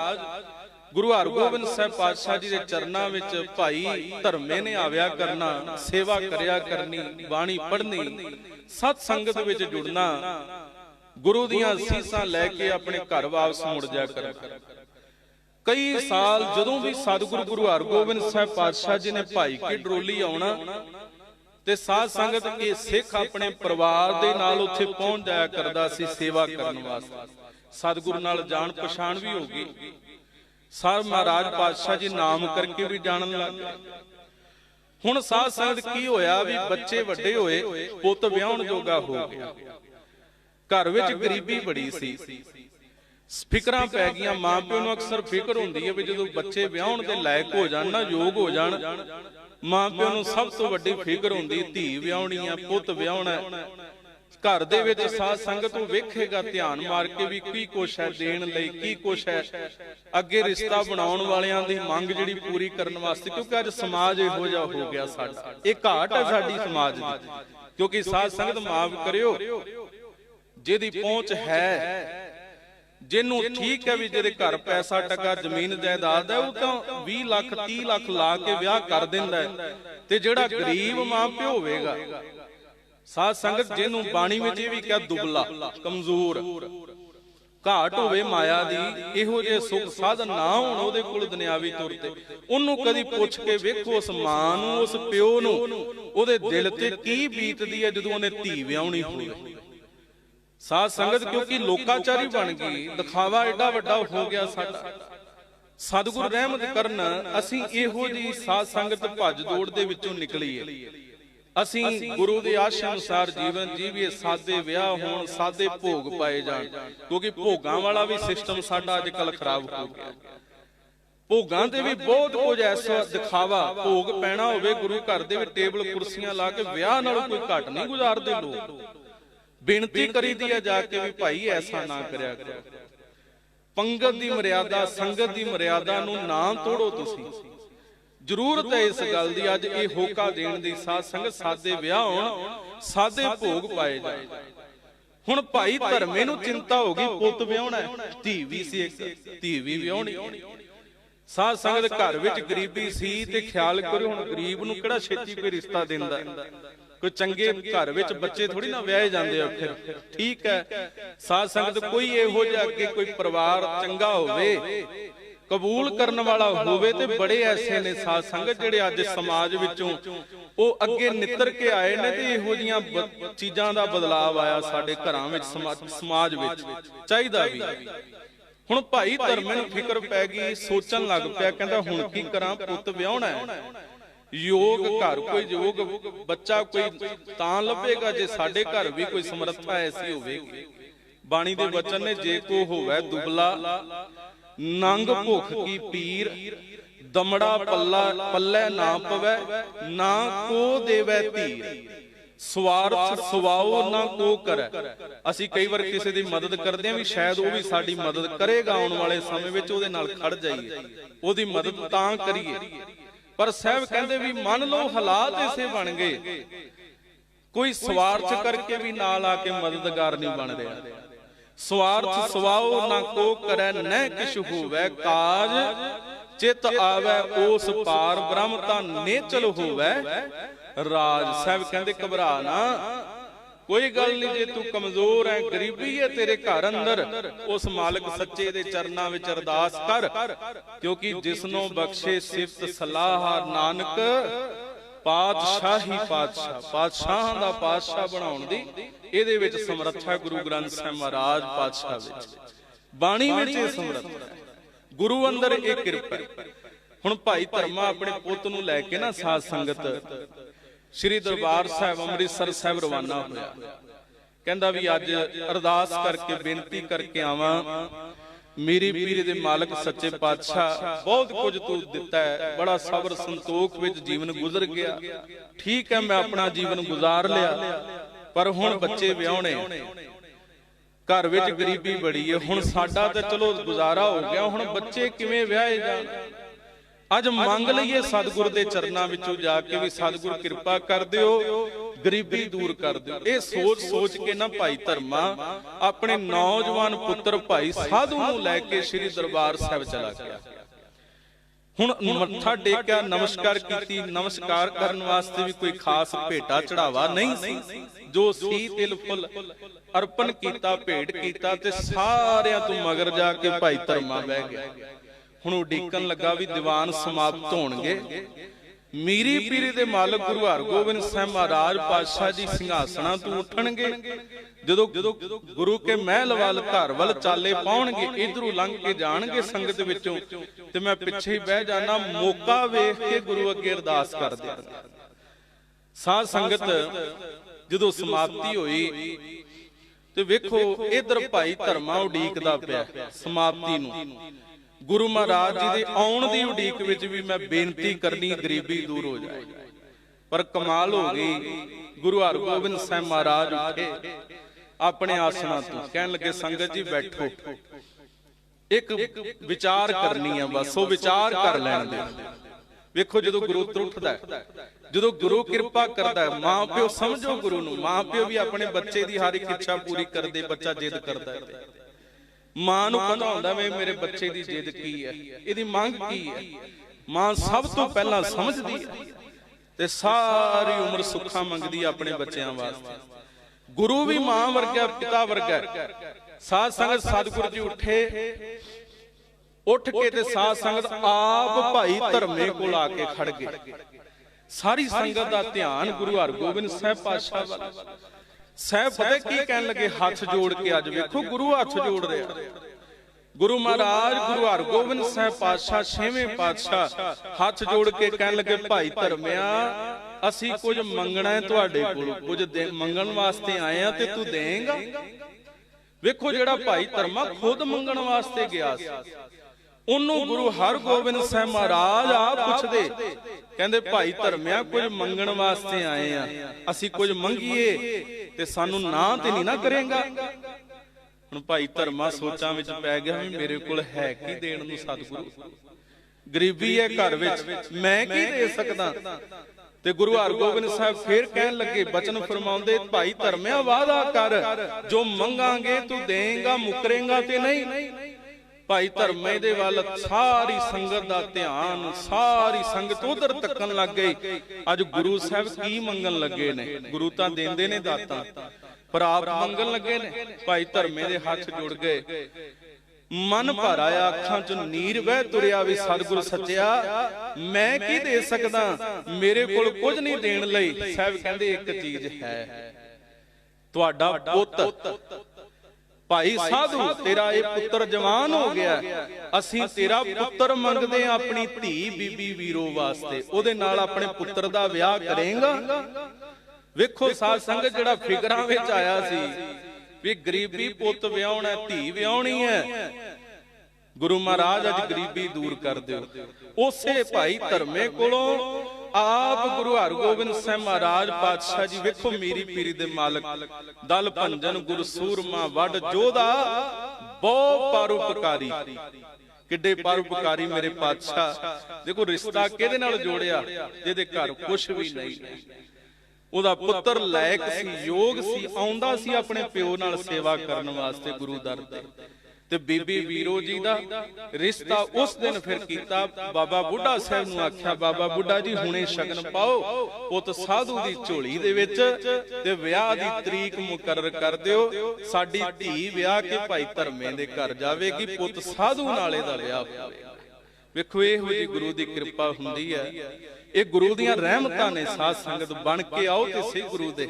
ਗੁਰੂ ਹਰਗੋਬਿੰਦ ਸਾਹਿਬ ਪਾਤਸ਼ਾਹ ਜੀ ਦੇ ਚਰਨਾਂ ਵਿੱਚ ਭਾਈ ਧਰਮੇ ਨੇ ਆਵਿਆ ਕਰਨਾ, ਸੇਵਾ ਕਰਿਆ ਕਰਨੀ, ਬਾਣੀ ਪੜ੍ਹਨੀ, ਸਤ ਸੰਗਤ ਵਿੱਚ ਜੁੜਨਾ, ਗੁਰੂ ਦੀਆਂ ਅਸੀਸਾਂ ਲੈ ਕੇ ਆਪਣੇ ਘਰ ਵਾਪਸ ਮੁੜ ਜਾ ਕਰਨਾ। ਕਈ ਸਾਲ ਜਦੋਂ ਵੀ ਸਤਿਗੁਰੂ ਗੁਰੂ ਹਰਗੋਬਿੰਦ ਸਾਹਿਬ ਪਾਤਸ਼ਾਹ ਜੀ ਨੇ ਭਾਈ ਕੀ ਡਰੋਲੀ ਆਉਣਾ ਤੇ ਸਾਧ ਸੰਗਤ ਕੇ ਸਿੱਖ ਆਪਣੇ ਪਰਿਵਾਰ ਦੇ ਨਾਲ ਉੱਥੇ ਪਹੁੰਚ ਜਾਇਆ ਕਰਦਾ ਸੀ ਸੇਵਾ ਕਰਨ ਵਾਸਤੇ। ਸਤਿਗੁਰੂ ਨਾਲ ਜਾਣ ਪਛਾਣ ਵੀ ਹੋ ਗਈ ਸਰ ਮਹਾਰਾਜ ਪਾਤਸ਼ਾਹ ਜੀ ਨਾਮ ਕਰਕੇ ਵੀ ਜਾਣਨ ਲੱਗ ਗਏ। ਹੁਣ ਸਾਧ ਸੰਗਤ ਕੀ ਹੋਇਆ ਵੀ ਬੱਚੇ ਵੱਡੇ ਹੋਏ ਪੁੱਤ ਵਿਆਹਣ ਜੋਗਾ ਹੋ ਗਿਆ। ਘਰ ਵਿੱਚ ਗਰੀਬੀ ਬੜੀ ਸੀ। ਫਿਕਰਾਂ ਪੈ ਗਈਆਂ ਮਾਂ ਪਿਓ ਨੂੰ ਅਕਸਰ ਫਿਕਰ ਹੁੰਦੀ ਹੈ ਵੀ ਜਦੋਂ ਬੱਚੇ ਵਿਆਹਣ ਦੇ ਲਾਇਕ ਹੋ ਜਾਣ ਨਾ ਯੋਗ ਹੋ ਜਾਣ ਮਾਂ ਪਿਓ ਨੂੰ ਸਭ ਤੋਂ ਵੱਡੀ ਫਿਕਰ ਹੁੰਦੀ ਧੀ ਵਿਆਹਣੀ ਆ ਪੁੱਤ ਵਿਆਹਣਾ। ਘਰ ਦੇ ਵਿੱਚ ਸਾਧ ਸੰਗਤ ਨੂੰ ਵੇਖੇਗਾ ਧਿਆਨ ਮਾਰ ਕੇ ਵੀ ਕੀ ਕੁਛ ਹੈ ਦੇਣ ਲਈ ਕੀ ਕੁਛ ਹੈ। ਅੱਗੇ ਰਿਸ਼ਤਾ ਬਣਾਉਣ ਵਾਲਿਆਂ ਦੀ ਮੰਗ ਜਿਹੜੀ ਪੂਰੀ ਕਰਨ ਵਾਸਤੇ ਕਿਉਂਕਿ ਅੱਜ ਸਮਾਜ ਇਹੋ ਜਿਹਾ ਹੋ ਗਿਆ ਸਾਡਾ। ਇਹ ਘਾਟ ਹੈ ਸਾਡੀ ਸਮਾਜ ਦੀ ਕਿਉਂਕਿ ਸਾਧ ਸੰਗਤ ਮਾਫ ਕਰਿਓ। ਜਿਹਦੀ ਪਹੁੰਚ ਹੈ ਜਿਹਨੂੰ ਠੀਕ ਹੈ ਵੀ ਜਿਹਦੇ ਘਰ ਪੈਸਾ ਟਕਾ ਜ਼ਮੀਨ ਜਾਇਦਾਦ ਹੈ ਉਹ ਤਾਂ 20 ਲੱਖ 30 ਲੱਖ ਲਾ ਕੇ ਵਿਆਹ ਕਰ ਦਿੰਦਾ ਹੈ। ਤੇ ਜਿਹੜਾ ਗਰੀਬ ਮਾਂ ਪਿਓ ਹੋਵੇਗਾ ਸਾਧ ਸੰਗਤ ਜਿਹਨੂੰ ਬਾਣੀ ਵਿੱਚ ਇਹ ਵੀ ਕਿਹਾ ਦੁਬਲਾ ਕਮਜ਼ੋਰ। ਘਾਟ ਹੋਵੇ ਮਾਇਆ ਦੀ ਇਹੋ ਜਿਹੇ ਸੁਖ ਸਾਧਨ ਨਾ ਹੋਣ ਉਹਦੇ ਕੋਲ ਦੁਨਿਆਵੀ ਤੌਰ ਤੇ। ਉਹਨੂੰ ਕਦੀ ਪੁੱਛ ਕੇ ਵੇਖੋ ਉਸ ਮਾਂ ਨੂੰ ਉਸ ਪਿਓ ਨੂੰ ਉਹਦੇ ਦਿਲ ਤੇ ਕੀ ਬੀਤਦੀ ਹੈ ਜਦੋਂ ਉਹਨੇ ਧੀ ਵਿਆਹਣੀ ਹੋਵੇ। ਸਾਧ ਸੰਗਤ ਕਿਉਂਕਿ ਲੋਕਾਚਾਰੀ ਬਣ ਗਈ, ਦਿਖਾਵਾ ਐਡਾ ਵੱਡਾ ਹੋ ਗਿਆ ਸਾਡਾ। ਸਤਿਗੁਰ ਰਹਿਮਤ ਕਰਨ ਅਸੀਂ ਇਹੋ ਜੀ ਸਾਧ ਸੰਗਤ ਭੱਜ ਦੌੜ ਦੇ ਵਿੱਚੋਂ ਨਿਕਲੀਏ। ਅਸੀਂ ਗੁਰੂ ਦੇ ਆਸ਼ਾ ਅਨੁਸਾਰ ਜੀਵਨ ਜੀਵੀਏ, ਸਾਦੇ ਵਿਆਹ ਹੋਣ, ਸਾਦੇ ਭੋਗ ਪਾਏ ਜਾਣ। ਕਿਉਂਕਿ ਭੋਗਾਂ ਵਾਲਾ ਵੀ ਸਿਸਟਮ ਸਾਡਾ ਅੱਜ ਕੱਲ ਖਰਾਬ ਹੋ ਗਿਆ। ਭੋਗਾਂ ਤੇ ਵੀ ਬਹੁਤ ਕੁਝ ਐਸਾ ਦਿਖਾਵਾ, ਭੋਗ ਪੈਣਾ ਹੋਵੇ, ਗੁਰੂ ਘਰ ਦੇ ਵਿੱਚ ਟੇਬਲ ਕੁਰਸੀਆਂ ਲਾ ਕੇ ਵਿਆਹ ਨਾਲ ਕੋਈ ਘੱਟ ਨਹੀਂ ਗੁਜ਼ਾਰਦੇ ਲੋਕ। ਬੇਨਤੀ ਕਰੀਦੀ ਆ ਜਾ ਕੇ ਵੀ ਭਾਈ ਐਸਾ ਨਾ ਕਰਿਆ ਕਰੋ। ਪੰਗਤ ਦੀ ਮਰਿਆਦਾ ਸੰਗਤ ਦੀ ਮਰਿਆਦਾ ਨੂੰ ਨਾ ਤੋੜੋ ਤੁਸੀਂ। ਜ਼ਰੂਰਤ ਹੈ ਇਸ ਗੱਲ ਦੀ ਅੱਜ ਇਹ ਹੋਕਾ ਦੇਣ ਦੀ ਸਾਧ ਸੰਗਤ ਸਾਦੇ ਵਿਆਹ ਹੋਣ ਸਾਦੇ ਭੋਗ ਪਾਏ ਜਾਣ। ਹੁਣ ਭਾਈ ਧਰਮੇ ਨੂੰ ਚਿੰਤਾ ਹੋ ਗਈ ਪੁੱਤ ਵਿਆਹਣਾ ਹੈ, ਧੀ ਵੀ ਸੀ ਇੱਕ ਧੀ ਵੀ ਵਿਆਹਣੀ ਸਾਧ ਸੰਗਤ ਘਰ ਵਿੱਚ ਗਰੀਬੀ ਸੀ ਤੇ ਖਿਆਲ ਕਰੋ ਹੁਣ ਗਰੀਬ ਨੂੰ ਕਿਹੜਾ ਛੇਤੀ ਕੋਈ ਰਿਸ਼ਤਾ ਦਿੰਦਾ? ਹੈ। ਕੋਈ ਚੰਗੇ ਘਰ ਵਿੱਚ ਬੱਚੇ ਥੋੜੀ ਨਾ ਵਿਆਹੇ ਜਾਂਦੇ ਆ ਫਿਰ। ਠੀਕ ਹੈ। ਸਾਧ ਸੰਗਤ ਕੋਈ ਇਹੋ ਜਿਹਾ ਅੱਗੇ ਕੋਈ ਪਰਿਵਾਰ ਚੰਗਾ ਹੋਵੇ, ਕਬੂਲ ਕਰਨ ਵਾਲਾ ਹੋਵੇ ਤੇ ਬੜੇ ਐਸੇ ਨੇ ਸਾਧ ਸੰਗਤ ਜਿਹੜੇ ਅੱਜ ਸਮਾਜ ਵਿੱਚੋਂ ਉਹ ਅੱਗੇ ਨਿੱਤਰ ਕੇ ਆਏ ਨੇ ਤੇ ਇਹੋ ਜੀਆਂ ਚੀਜ਼ਾਂ ਦਾ ਬਦਲਾਅ ਆਇਆ ਸਾਡੇ ਘਰਾਂ ਵਿੱਚ ਸਮਾ- ਸਮਾਜ ਵਿੱਚ। ਚਾਹੀਦਾ ਵੀ। ਹੁਣ ਭਾਈ ਧਰਮ ਨੂੰ ਫਿਕਰ ਪੈ ਗਈ, ਸੋਚਣ ਲੱਗ ਪਿਆ, ਕਹਿੰਦਾ ਹੁਣ ਕੀ ਕਰਾਂ, ਪੁੱਤ ਵਿਆਹਣਾ ਹੈ। ਯੋਗ ਘਰ ਕੋਈ ਯੋਗ ਬੱਚਾ ਕੋਈ ਤਾਂ ਲੱਭੇਗਾ ਜੇ ਸਾਡੇ ਘਰ ਵੀ ਕੋਈ ਸਮਰੱਥਾ ਐਸੀ ਹੋਵੇਗੀ ਬਾਣੀ ਦੇ ਵਚਨ ਨੇ, ਜੇ ਕੋ ਹੋਵੇ ਦੁਬਲਾ, ਨੰਗ ਭੁਖ ਕੀ ਪੀਰ, ਦਮੜਾ ਪੱਲਾ ਪੱਲੇ ਨਾ ਪਵੇ, ਨਾ ਕੋ ਦੇਵੇ ਧੀਰ। ਸਵਾਰਥ ਸਵਾਓ ਨਾ ਕੋ ਕਰੈ। ਅਸੀਂ ਕਈ ਵਾਰ ਕਿਸੇ ਦੀ ਮਦਦ ਕਰਦੇ ਹਾਂ ਵੀ ਸ਼ਾਇਦ ਉਹ ਵੀ ਸਾਡੀ ਮਦਦ ਕਰੇਗਾ, ਆਉਣ ਵਾਲੇ ਸਮੇਂ ਵਿੱਚ ਉਹਦੇ ਨਾਲ ਖੜ ਜਾਈਏ। ਉਹਦੀ ਮਦਦ ਤਾਂ ਕਰੀਏ। ਪਰ ਸਾਹਿਬ ਕਹਿੰਦੇ ਵੀ ਮੰਨ ਲਓ ਹਾਲਾਤ ਐਸੇ ਬਣ ਗਏ। ਕੋਈ ਸਵਾਰਥ ਕਰਕੇ ਵੀ ਨਾਲ ਆ ਕੇ ਮਦਦਗਾਰ ਨਹੀਂ ਬਣ ਰਿਹਾ। ਸਵਾਰਥ ਸਵਾਓ ਨਾ ਕੋ ਕਰੈ, ਨਹਿ ਕਿਛ ਹੋਵੇ ਕਾਜ। ਚਿਤ ਆਵੇ ਉਸ ਪਾਰ ਬ੍ਰਹਮ ਤਾਂ ਨੇਚਲ ਹੋਵੇ। ਰਾਜ, ਸਾਹਿਬ ਕਹਿੰਦੇ ਘਬਰਾ ਨਾ। ਕੋਈ ਗੱਲ ਨਹੀਂ ਜੇ ਤੂੰ ਕਮਜ਼ੋਰ ਹੈ ਗਰੀਬੀ ਹੈ ਤੇਰੇ ਘਰ ਅੰਦਰ, ਉਸ ਮਾਲਕ ਸੱਚੇ ਦੇ ਚਰਨਾਂ ਵਿੱਚ ਅਰਦਾਸ ਕਰ, ਕਿਉਂਕਿ ਜਿਸ ਬਖਸ਼ੇ ਸਿਫਤ ਸਲਾਹ ਨਾਨਕ, ਪਾਤਸ਼ਾਹੀ ਪਾਤਸ਼ਾਹ, ਪਾਤਸ਼ਾਹਾਂ ਦਾ ਪਾਤਸ਼ਾਹ ਬਣਾਉਣ ਦੀ, ਇਹਦੇ ਵਿੱਚ ਸਮਰੱਥਾ ਗੁਰੂ ਗ੍ਰੰਥ ਸਾਹਿਬ ਮਹਾਰਾਜ ਪਾਤਸ਼ਾਹ ਵਿੱਚ। ਬਾਣੀ ਵਿੱਚ ਇਹ ਸਮਰੱਥਾ ਗੁਰੂ ਅੰਦਰ ਇਹ ਕਿਰਪਾ ਹੁਣ ਭਾਈ ਧਰਮਾ ਆਪਣੇ ਪੁੱਤ ਨੂੰ ਲੈ ਕੇ ਨਾ ਸਾਧ ਸੰਗਤ ਸ੍ਰੀ ਦਰਬਾਰ ਸਾਹਿਬ, ਅੰਮ੍ਰਿਤਸਰ ਸਾਹਿਬ ਰਵਾਨਾ ਹੋਇਆ। ਕਹਿੰਦਾ ਵੀ ਅੱਜ ਅਰਦਾਸ ਕਰਕੇ ਬੇਨਤੀ ਕਰਕੇ ਆਵਾਂ। ਮੇਰੀ ਪੀਰ ਦੇ ਮਾਲਕ ਸੱਚੇ ਪਾਤਸ਼ਾਹ ਬਹੁਤ ਕੁਝ ਤੂੰ ਦਿੱਤਾ ਹੈ। ਬੜਾ ਸਬਰ ਸੰਤੋਖ ਵਿੱਚ ਜੀਵਨ ਗੁਜ਼ਰ ਗਿਆ। ਠੀਕ ਹੈ, ਮੈਂ ਆਪਣਾ ਜੀਵਨ ਗੁਜ਼ਾਰ ਲਿਆ। ਪਰ ਹੁਣ ਬੱਚੇ ਵਿਆਹਣੇ ਘਰ ਵਿੱਚ ਗਰੀਬੀ ਬੜੀ ਹੈ। ਹੁਣ ਸਾਡਾ ਤਾਂ ਚਲੋ ਗੁਜ਼ਾਰਾ ਹੋ ਗਿਆ। ਹੁਣ ਬੱਚੇ ਕਿਵੇਂ ਵਿਆਹੇ ਜਾਣ ਅੱਜ ਮੰਗ ਲਈਏ ਸਤਿਗੁਰ ਦੇ ਚਰਨਾਂ ਵਿੱਚੋਂ ਜਾ ਕੇ ਵੀ ਸਤਿਗੁਰ ਕਿਰਪਾ ਕਰ ਦਿਓ, ਗਰੀਬੀ ਦੂਰ ਕਰ ਦਿਓ। ਇਹ ਸੋਚ ਸੋਚ ਕੇ ਨਾ ਭਾਈ ਧਰਮਾ, ਆਪਣੇ ਨੌਜਵਾਨ ਪੁੱਤਰ ਭਾਈ ਸਾਧੂ ਨੂੰ ਲੈ ਕੇ ਸ੍ਰੀ ਦਰਬਾਰ ਸਾਹਿਬ ਚਲਾ ਗਿਆ। ਹੁਣ ਮੱਥਾ ਟੇਕਿਆ, ਨਮਸਕਾਰ ਕੀਤੀ, ਨਮਸਕਾਰ ਕਰਨ ਵਾਸਤੇ ਵੀ ਕੋਈ ਖਾਸ ਭੇਟਾ ਚੜਾਵਾ ਨਹੀਂ ਸੀ। ਜੋ ਸੀ ਤਿਲ ਫੁੱਲ ਅਰਪਣ ਕੀਤਾ, ਭੇਟ ਕੀਤਾ ਤੇ ਸਾਰਿਆਂ ਤੋਂ ਮਗਰ ਜਾ ਕੇ ਭਾਈ ਧਰਮਾ ਬਹਿ ਗਿਆ। ਹੁਣ ਉਡੀਕਣ ਲੱਗਾ ਵੀ ਦੀਵਾਨ ਸਮਾਪਤ ਹੋਣਗੇ। ਮੀਰੀ ਪੀਰੀ ਦੇ ਮਾਲਕ ਗੁਰੂ ਹਰਗੋਬਿੰਦ ਸਾਹਿਬ ਮਹਾਰਾਜ ਪਾਤਸ਼ਾਹ ਜੀ ਸਿੰਘਾਸਣਾ ਤੋਂ ਉੱਠਣਗੇ। ਜਦੋਂ ਗੁਰੂ ਕੇ ਮਹਿਲ ਵੱਲ ਘਰ ਵੱਲ ਚਾਲੇ ਪਾਉਣਗੇ ਇਧਰੋਂ ਲੰਘ ਕੇ ਜਾਣਗੇ ਸੰਗਤ ਵਿੱਚੋਂ। ਤੇ ਮੈਂ ਪਿੱਛੇ ਹੀ ਬਹਿ ਜਾਣਾ ਮੌਕਾ ਵੇਖ ਕੇ ਗੁਰੂ ਅੱਗੇ ਅਰਦਾਸ ਕਰ ਦਿਆਂਗਾ ਸਾਧ ਸੰਗਤ ਜਦੋਂ ਸਮਾਪਤੀ ਹੋਈ ਤੇ ਵੇਖੋ ਇਧਰ ਭਾਈ ਧਰਮਾ ਉਡੀਕਦਾ ਪਿਆ ਸਮਾਪਤੀ ਨੂੰ। ਗੁਰੂ ਮਹਾਰਾਜ ਜੀ ਦੇ ਆਉਣ ਦੀ ਉਡੀਕ ਵਿੱਚ ਵੀ ਮੈਂ ਬੇਨਤੀ ਕਰਨੀ, ਗਰੀਬੀ ਦੂਰ ਹੋ ਜਾਏ। ਪਰ ਕਮਾਲ ਹੋ ਗਈ। ਗੁਰੂ ਹਰਗੋਬਿੰਦ ਸਾਹਿਬ ਮਹਾਰਾਜ ਉੱਠੇ, ਆਪਣੇ ਆਸਣਾ ਤੋਂ ਕਹਿਣ ਲੱਗੇ, ਸੰਗਤ ਜੀ, ਬੈਠੋ। ਇੱਕ ਵਿਚਾਰ ਕਰਨੀ ਆ ਬਸ, ਉਹ ਵਿਚਾਰ ਕਰ ਲੈਣ ਦੇ ਵੇਖੋ, ਜਦੋਂ ਗੁਰੂ ਉੱਠਦਾ ਜਦੋਂ ਗੁਰੂ ਕਿਰਪਾ ਕਰਦਾ ਮਾਂ ਪਿਓ ਸਮਝੋ ਗੁਰੂ ਨੂੰ। ਮਾਂ ਪਿਓ ਵੀ ਆਪਣੇ ਬੱਚੇ ਦੀ ਹਰ ਇੱਕ ਇੱਛਾ ਪੂਰੀ ਕਰਦੇ, ਬੱਚਾ ਜਿੱਦ ਕਰਦਾ ਹੈ। ਮਾਂ ਨੂੰ ਪਤਾ ਹੁੰਦਾ ਵੇ ਮੇਰੇ ਬੱਚੇ ਦੀ ਜਿੱਦ ਕੀ ਹੈ, ਇਹਦੀ ਮੰਗ ਕੀ ਹੈ। ਮਾਂ ਸਭ ਤੋਂ ਪਹਿਲਾਂ ਸਮਝਦੀ ਹੈ ਤੇ ਸਾਰੀ ਉਮਰ ਸੁੱਖਾਂ ਮੰਗਦੀ ਹੈ ਆਪਣੇ ਬੱਚਿਆਂ ਵਾਸਤੇ। ਗੁਰੂ ਵੀ ਮਾਂ ਵਰਗਾ, ਪਿਤਾ ਵਰਗਾ ਹੈ। ਸਾਧ ਸੰਗਤ ਸਤਿਗੁਰੂ ਜੀ ਉੱਠੇ, ਉੱਠ ਕੇ ਤੇ ਸਾਧ ਸੰਗਤ ਆਪ ਭਾਈ ਧਰਮੇ ਕੋਲ ਆ ਕੇ ਖੜ ਗਏ। ਸਾਰੀ ਸੰਗਤ ਦਾ ਧਿਆਨ ਗੁਰੂ ਹਰਗੋਬਿੰਦ ਸਾਹਿਬ ਪਾਤਸ਼ਾਹ ਵੱਲ। ਸਹਿਬ ਪਤਾ ਕੀ ਕਹਿਣ ਲੱਗੇ? ਹੱਥ ਜੋੜ ਕੇ ਅੱਜ ਵੇਖੋ ਗੁਰੂ ਹੱਥ ਜੋੜ ਰਿਹਾ। ਗੁਰੂ ਮਹਾਰਾਜ ਗੁਰੂ ਹਰਗੋਬਿੰਦ ਸਾਹਿਬ ਪਾਤਸ਼ਾਹ ਛੇਵੇਂ ਪਾਤਸ਼ਾਹ। ਹੱਥ ਜੋੜ ਕੇ ਕਹਿਣ ਲੱਗੇ ਭਾਈ ਧਰਮਿਆ ਅਸੀਂ ਕੁਝ ਮੰਗਣਾ ਹੈ ਤੁਹਾਡੇ ਕੋਲ। ਕੁਝ ਮੰਗਣ ਵਾਸਤੇ ਆਏ ਆ ਤੇ ਤੂੰ ਦੇਂਗਾ? ਵੇਖੋ ਜਿਹੜਾ ਭਾਈ ਧਰਮਾ ਖੁਦ ਮੰਗਣ ਵਾਸਤੇ ਗਿਆ ਸੀ। ਉਹਨੂੰ ਗੁਰੂ ਹਰਗੋਬਿੰਦ ਸਾਹਿਬ ਮਹਾਰਾਜ ਆ ਪੁੱਛਦੇ। ਕਹਿੰਦੇ ਭਾਈ ਧਰਮਿਆ ਕੁਝ ਮੰਗਣ ਵਾਸਤੇ ਆਏ ਆ। ਅਸੀਂ ਕੁਝ ਮੰਗੀਏ ਤੇ ਸਾਨੂੰ ਨਾ ਤੇ ਨਹੀਂ ਨਾ ਕਰੇਗਾ। ਹੁਣ ਭਾਈ ਧਰਮਾ ਸੋਚਾਂ ਵਿੱਚ ਪੈ ਗਿਆ ਵੀ ਮੇਰੇ ਕੋਲ ਹੈ ਕੀ ਦੇਣ ਨੂੰ ਸਤਿਗੁਰੂ? ਗਰੀਬੀ ਹੈ ਘਰ ਵਿੱਚ। ਮੈਂ ਕੀ ਦੇ ਸਕਦਾ? ਤੇ ਗੁਰੂ ਹਰਗੋਬਿੰਦ ਸਾਹਿਬ ਫੇਰ ਕਹਿਣ ਲੱਗੇ ਬਚਨ ਫਰਮਾਉਂਦੇ ਭਾਈ ਧਰਮਿਆ ਵਾਦਾ ਕਰ। ਜੋ ਮੰਗਾਂਗੇ ਤੂੰ ਦੇਂਗਾ ਮੁਕਰੇਂਗਾ ਤੇ ਨਹੀਂ। ਭਾਈ ਧਰਮੇ ਦੇ ਵੱਲ ਸਾਰੀ ਸੰਗਤ ਦਾ ਧਿਆਨ, ਸਾਰੀ ਸੰਗਤ ਉਧਰ ਤੱਕਣ ਲੱਗ ਗਈ। ਅੱਜ ਗੁਰੂ ਸਾਹਿਬ ਕੀ ਮੰਗਣ ਲੱਗੇ ਨੇ? ਗੁਰੂ ਤਾਂ ਦਿੰਦੇ ਨੇ ਦਾਤਾਂ, ਪਰ ਆਪ ਮੰਗਣ ਲੱਗੇ ਨੇ? ਭਾਈ ਧਰਮੇ ਦੇ ਹੱਥ ਜੁੜ ਗਏ। ਮਨ ਭਰ ਆਇਆ ਅੱਖਾਂ 'ਚ ਨੀਰ ਵਹਿ ਤੁਰਿਆ ਵੀ, ਸਤਿਗੁਰ ਸੱਚਿਆ, ਮੈਂ ਕੀ ਦੇ ਸਕਦਾ? ਮੇਰੇ ਕੋਲ ਕੁਝ ਨਹੀਂ ਦੇਣ ਲਈ। ਸਾਹਿਬ ਕਹਿੰਦੇ ਇੱਕ ਚੀਜ਼ ਹੈ, ਤੁਹਾਡਾ ਪੁੱਤ ਭਾਈ ਸਾਧੂ, ਤੇਰਾ ਇਹ ਪੁੱਤਰ ਜਵਾਨ ਹੋ ਗਿਆ ਅਸੀਂ ਤੇਰਾ ਪੁੱਤਰ ਮੰਗਦੇ ਆ ਆਪਣੀ ਧੀ ਬੀਬੀ ਵੀਰੋ ਵਾਸਤੇ। ਉਹਦੇ ਨਾਲ ਆਪਣੇ ਪੁੱਤਰ ਦਾ ਵਿਆਹ ਕਰੇਗਾ। ਵੇਖੋ ਸਾਧ ਸੰਗਤ, ਜਿਹੜਾ ਫਿਕਰਾਂ ਵਿੱਚ ਆਇਆ ਸੀ ਵੀ ਗਰੀਬੀ ਪੁੱਤ ਵਿਆਹਣਾ ਧੀ ਵਿਆਹਣੀ ਹੈ। ਗੁਰੂ ਮਹਾਰਾਜ, ਅੱਜ ਗਰੀਬੀ ਦੂਰ ਕਰ ਦਿਓ। ਉਸੇ ਭਾਈ ਧਰਮੇ ਕੋਲੋਂ ਆਪ ਗੁਰੂ ਹਰਗੋਬਿੰਦ ਸਾਹਿਬ ਮਹਾਰਾਜ ਪਾਤਸ਼ਾਹ ਜੀ, ਵੇਖੋ ਮੇਰੀ ਪੀਰੀ ਦੇ ਮਾਲਕ। ਦਲ ਭੰਜਨ, ਗੁਰ ਸੂਰਮਾ, ਵੱਡ ਜੋਧਾ ਬਹੁ ਪਰਉਪਕਾਰੀ। ਕਿੱਡੇ ਪਰਉਪਕਾਰੀ ਮੇਰੇ ਪਾਤਸ਼ਾਹ। ਦੇਖੋ ਰਿਸ਼ਤਾ ਕਿਹਦੇ ਨਾਲ ਜੋੜਿਆ? ਜਿਹਦੇ ਘਰ ਕੁਝ ਵੀ ਨਹੀਂ। ਉਹਦਾ ਪੁੱਤਰ ਲਾਇਕ ਸੀ, ਯੋਗ ਸੀ, ਆਉਂਦਾ ਸੀ ਆਪਣੇ ਪਿਓ ਨਾਲ ਸੇਵਾ ਕਰਨ ਵਾਸਤੇ ਗੁਰੂ ਦਰ ਤੇ। ਤੇ ਬੀਬੀ ਵੀਰੋ ਜੀ ਦਾ ਰਿਸ਼ਤਾ ਉਸ ਦਿਨ ਫਿਰ ਕੀਤਾ। ਬਾਬਾ ਬੁੱਢਾ ਸਾਹਿਬ ਨੂੰ ਆਖਿਆ, ਬਾਬਾ ਬੁੱਢਾ ਜੀ, ਹੁਣੇ ਸ਼ਗਨ ਪਾਓ, ਪੁੱਤ ਸਾਧੂ ਦੀ ਝੋਲੀ ਦੇ ਵਿੱਚ ਤੇ ਵਿਆਹ ਦੀ ਤਰੀਕ ਮੁਕਰਰ ਕਰ ਦਿਓ। ਸਾਡੀ ਧੀ ਵਿਆਹ ਕੇ ਭਾਈ ਧਰਮੇ ਦੇ ਘਰ ਜਾਵੇਗੀ, ਪੁੱਤ ਸਾਧੂ ਨਾਲੇ ਦਾ ਵਿਆਹ ਹੋਵੇਗਾ। ਵੇਖੋ, ਇਹੋ ਜੀ ਗੁਰੂ ਦੀ ਕਿਰਪਾ ਹੁੰਦੀ ਹੈ। ਇਹ ਗੁਰੂ ਦੀਆਂ ਰਹਿਮਤਾਂ ਨੇ ਸਾਧ ਸੰਗਤ ਬਣ ਕੇ ਆਓ ਤੇ ਸੇ ਗੁਰੂ ਦੇ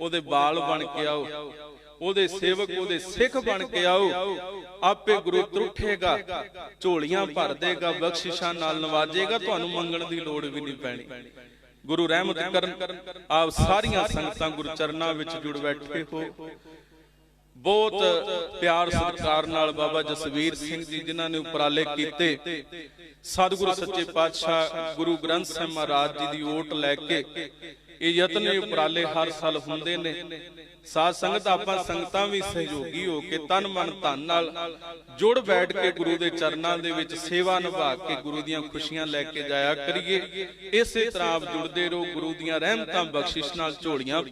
ਉਹਦੇ ਬਾਲ ਬਣ ਕੇ ਆਓ। ਉਹਦੇ ਸੇਵਕ ਉਹਦੇ ਸਿੱਖ ਬਣ ਕੇ ਆਓ। ਆਪੇ ਗੁਰੂ ਤਰੁੱਠੇਗਾ ਝੋਲੀਆਂ ਭਰ ਦੇਗਾ ਬਖਸ਼ਿਸ਼ਾਂ ਨਾਲ ਨਵਾਜੇਗਾ ਤੁਹਾਨੂੰ ਮੰਗਣ ਦੀ ਲੋੜ ਵੀ ਨਹੀਂ ਪੈਣੀ। ਗੁਰੂ ਰਹਿਮਤ ਕਰਨ ਆਪ ਸਾਰੀਆਂ ਸੰਗਤਾਂ ਗੁਰੂ ਚਰਨਾਂ ਵਿੱਚ ਜੁੜ ਬੈਠੇ ਹੋ। ਬਹੁਤ ਪਿਆਰ ਸਤਿਕਾਰ ਨਾਲ ਬਾਬਾ ਜਸਵੀਰ ਸਿੰਘ ਜੀ ਜਿਨ੍ਹਾਂ ਨੇ ਉਪਰਾਲੇ ਕੀਤੇ। ਸਤਿਗੁਰੂ ਸੱਚੇ ਪਾਤਸ਼ਾਹ ਗੁਰੂ ਗ੍ਰੰਥ ਸਾਹਿਬ ਮਹਾਰਾਜ ਜੀ ਦੀ ਓਟ ਲੈ ਕੇ ਇਹ ਯਤਨ ਇਹ ਉਪਰਾਲੇ ਹਰ ਸਾਲ ਹੁੰਦੇ ਨੇ। ਸਾਧ ਸੰਗਤ ਆਪਾਂ ਸੰਗਤਾਂ ਵੀ ਸਹਿਯੋਗੀ ਹੋ ਕੇ ਤਨ ਮਨ ਧਨ ਨਾਲ ਜੁੜ ਬੈਠ ਕੇ ਗੁਰੂ ਦੇ ਚਰਨਾਂ ਦੇ ਵਿੱਚ ਸੇਵਾ ਨਿਭਾ ਕੇ ਗੁਰੂ ਦੀਆਂ ਖੁਸ਼ੀਆਂ ਲੈ ਕੇ ਜਾਇਆ ਕਰੀਏ। ਇਸੇ ਤਰ੍ਹਾਂ ਆਪ ਜੁੜਦੇ ਰਹੋ, ਗੁਰੂ ਦੀਆਂ ਰਹਿਮਤਾਂ ਬਖਸ਼ਿਸ਼ ਨਾਲ ਝੋਲੀਆਂ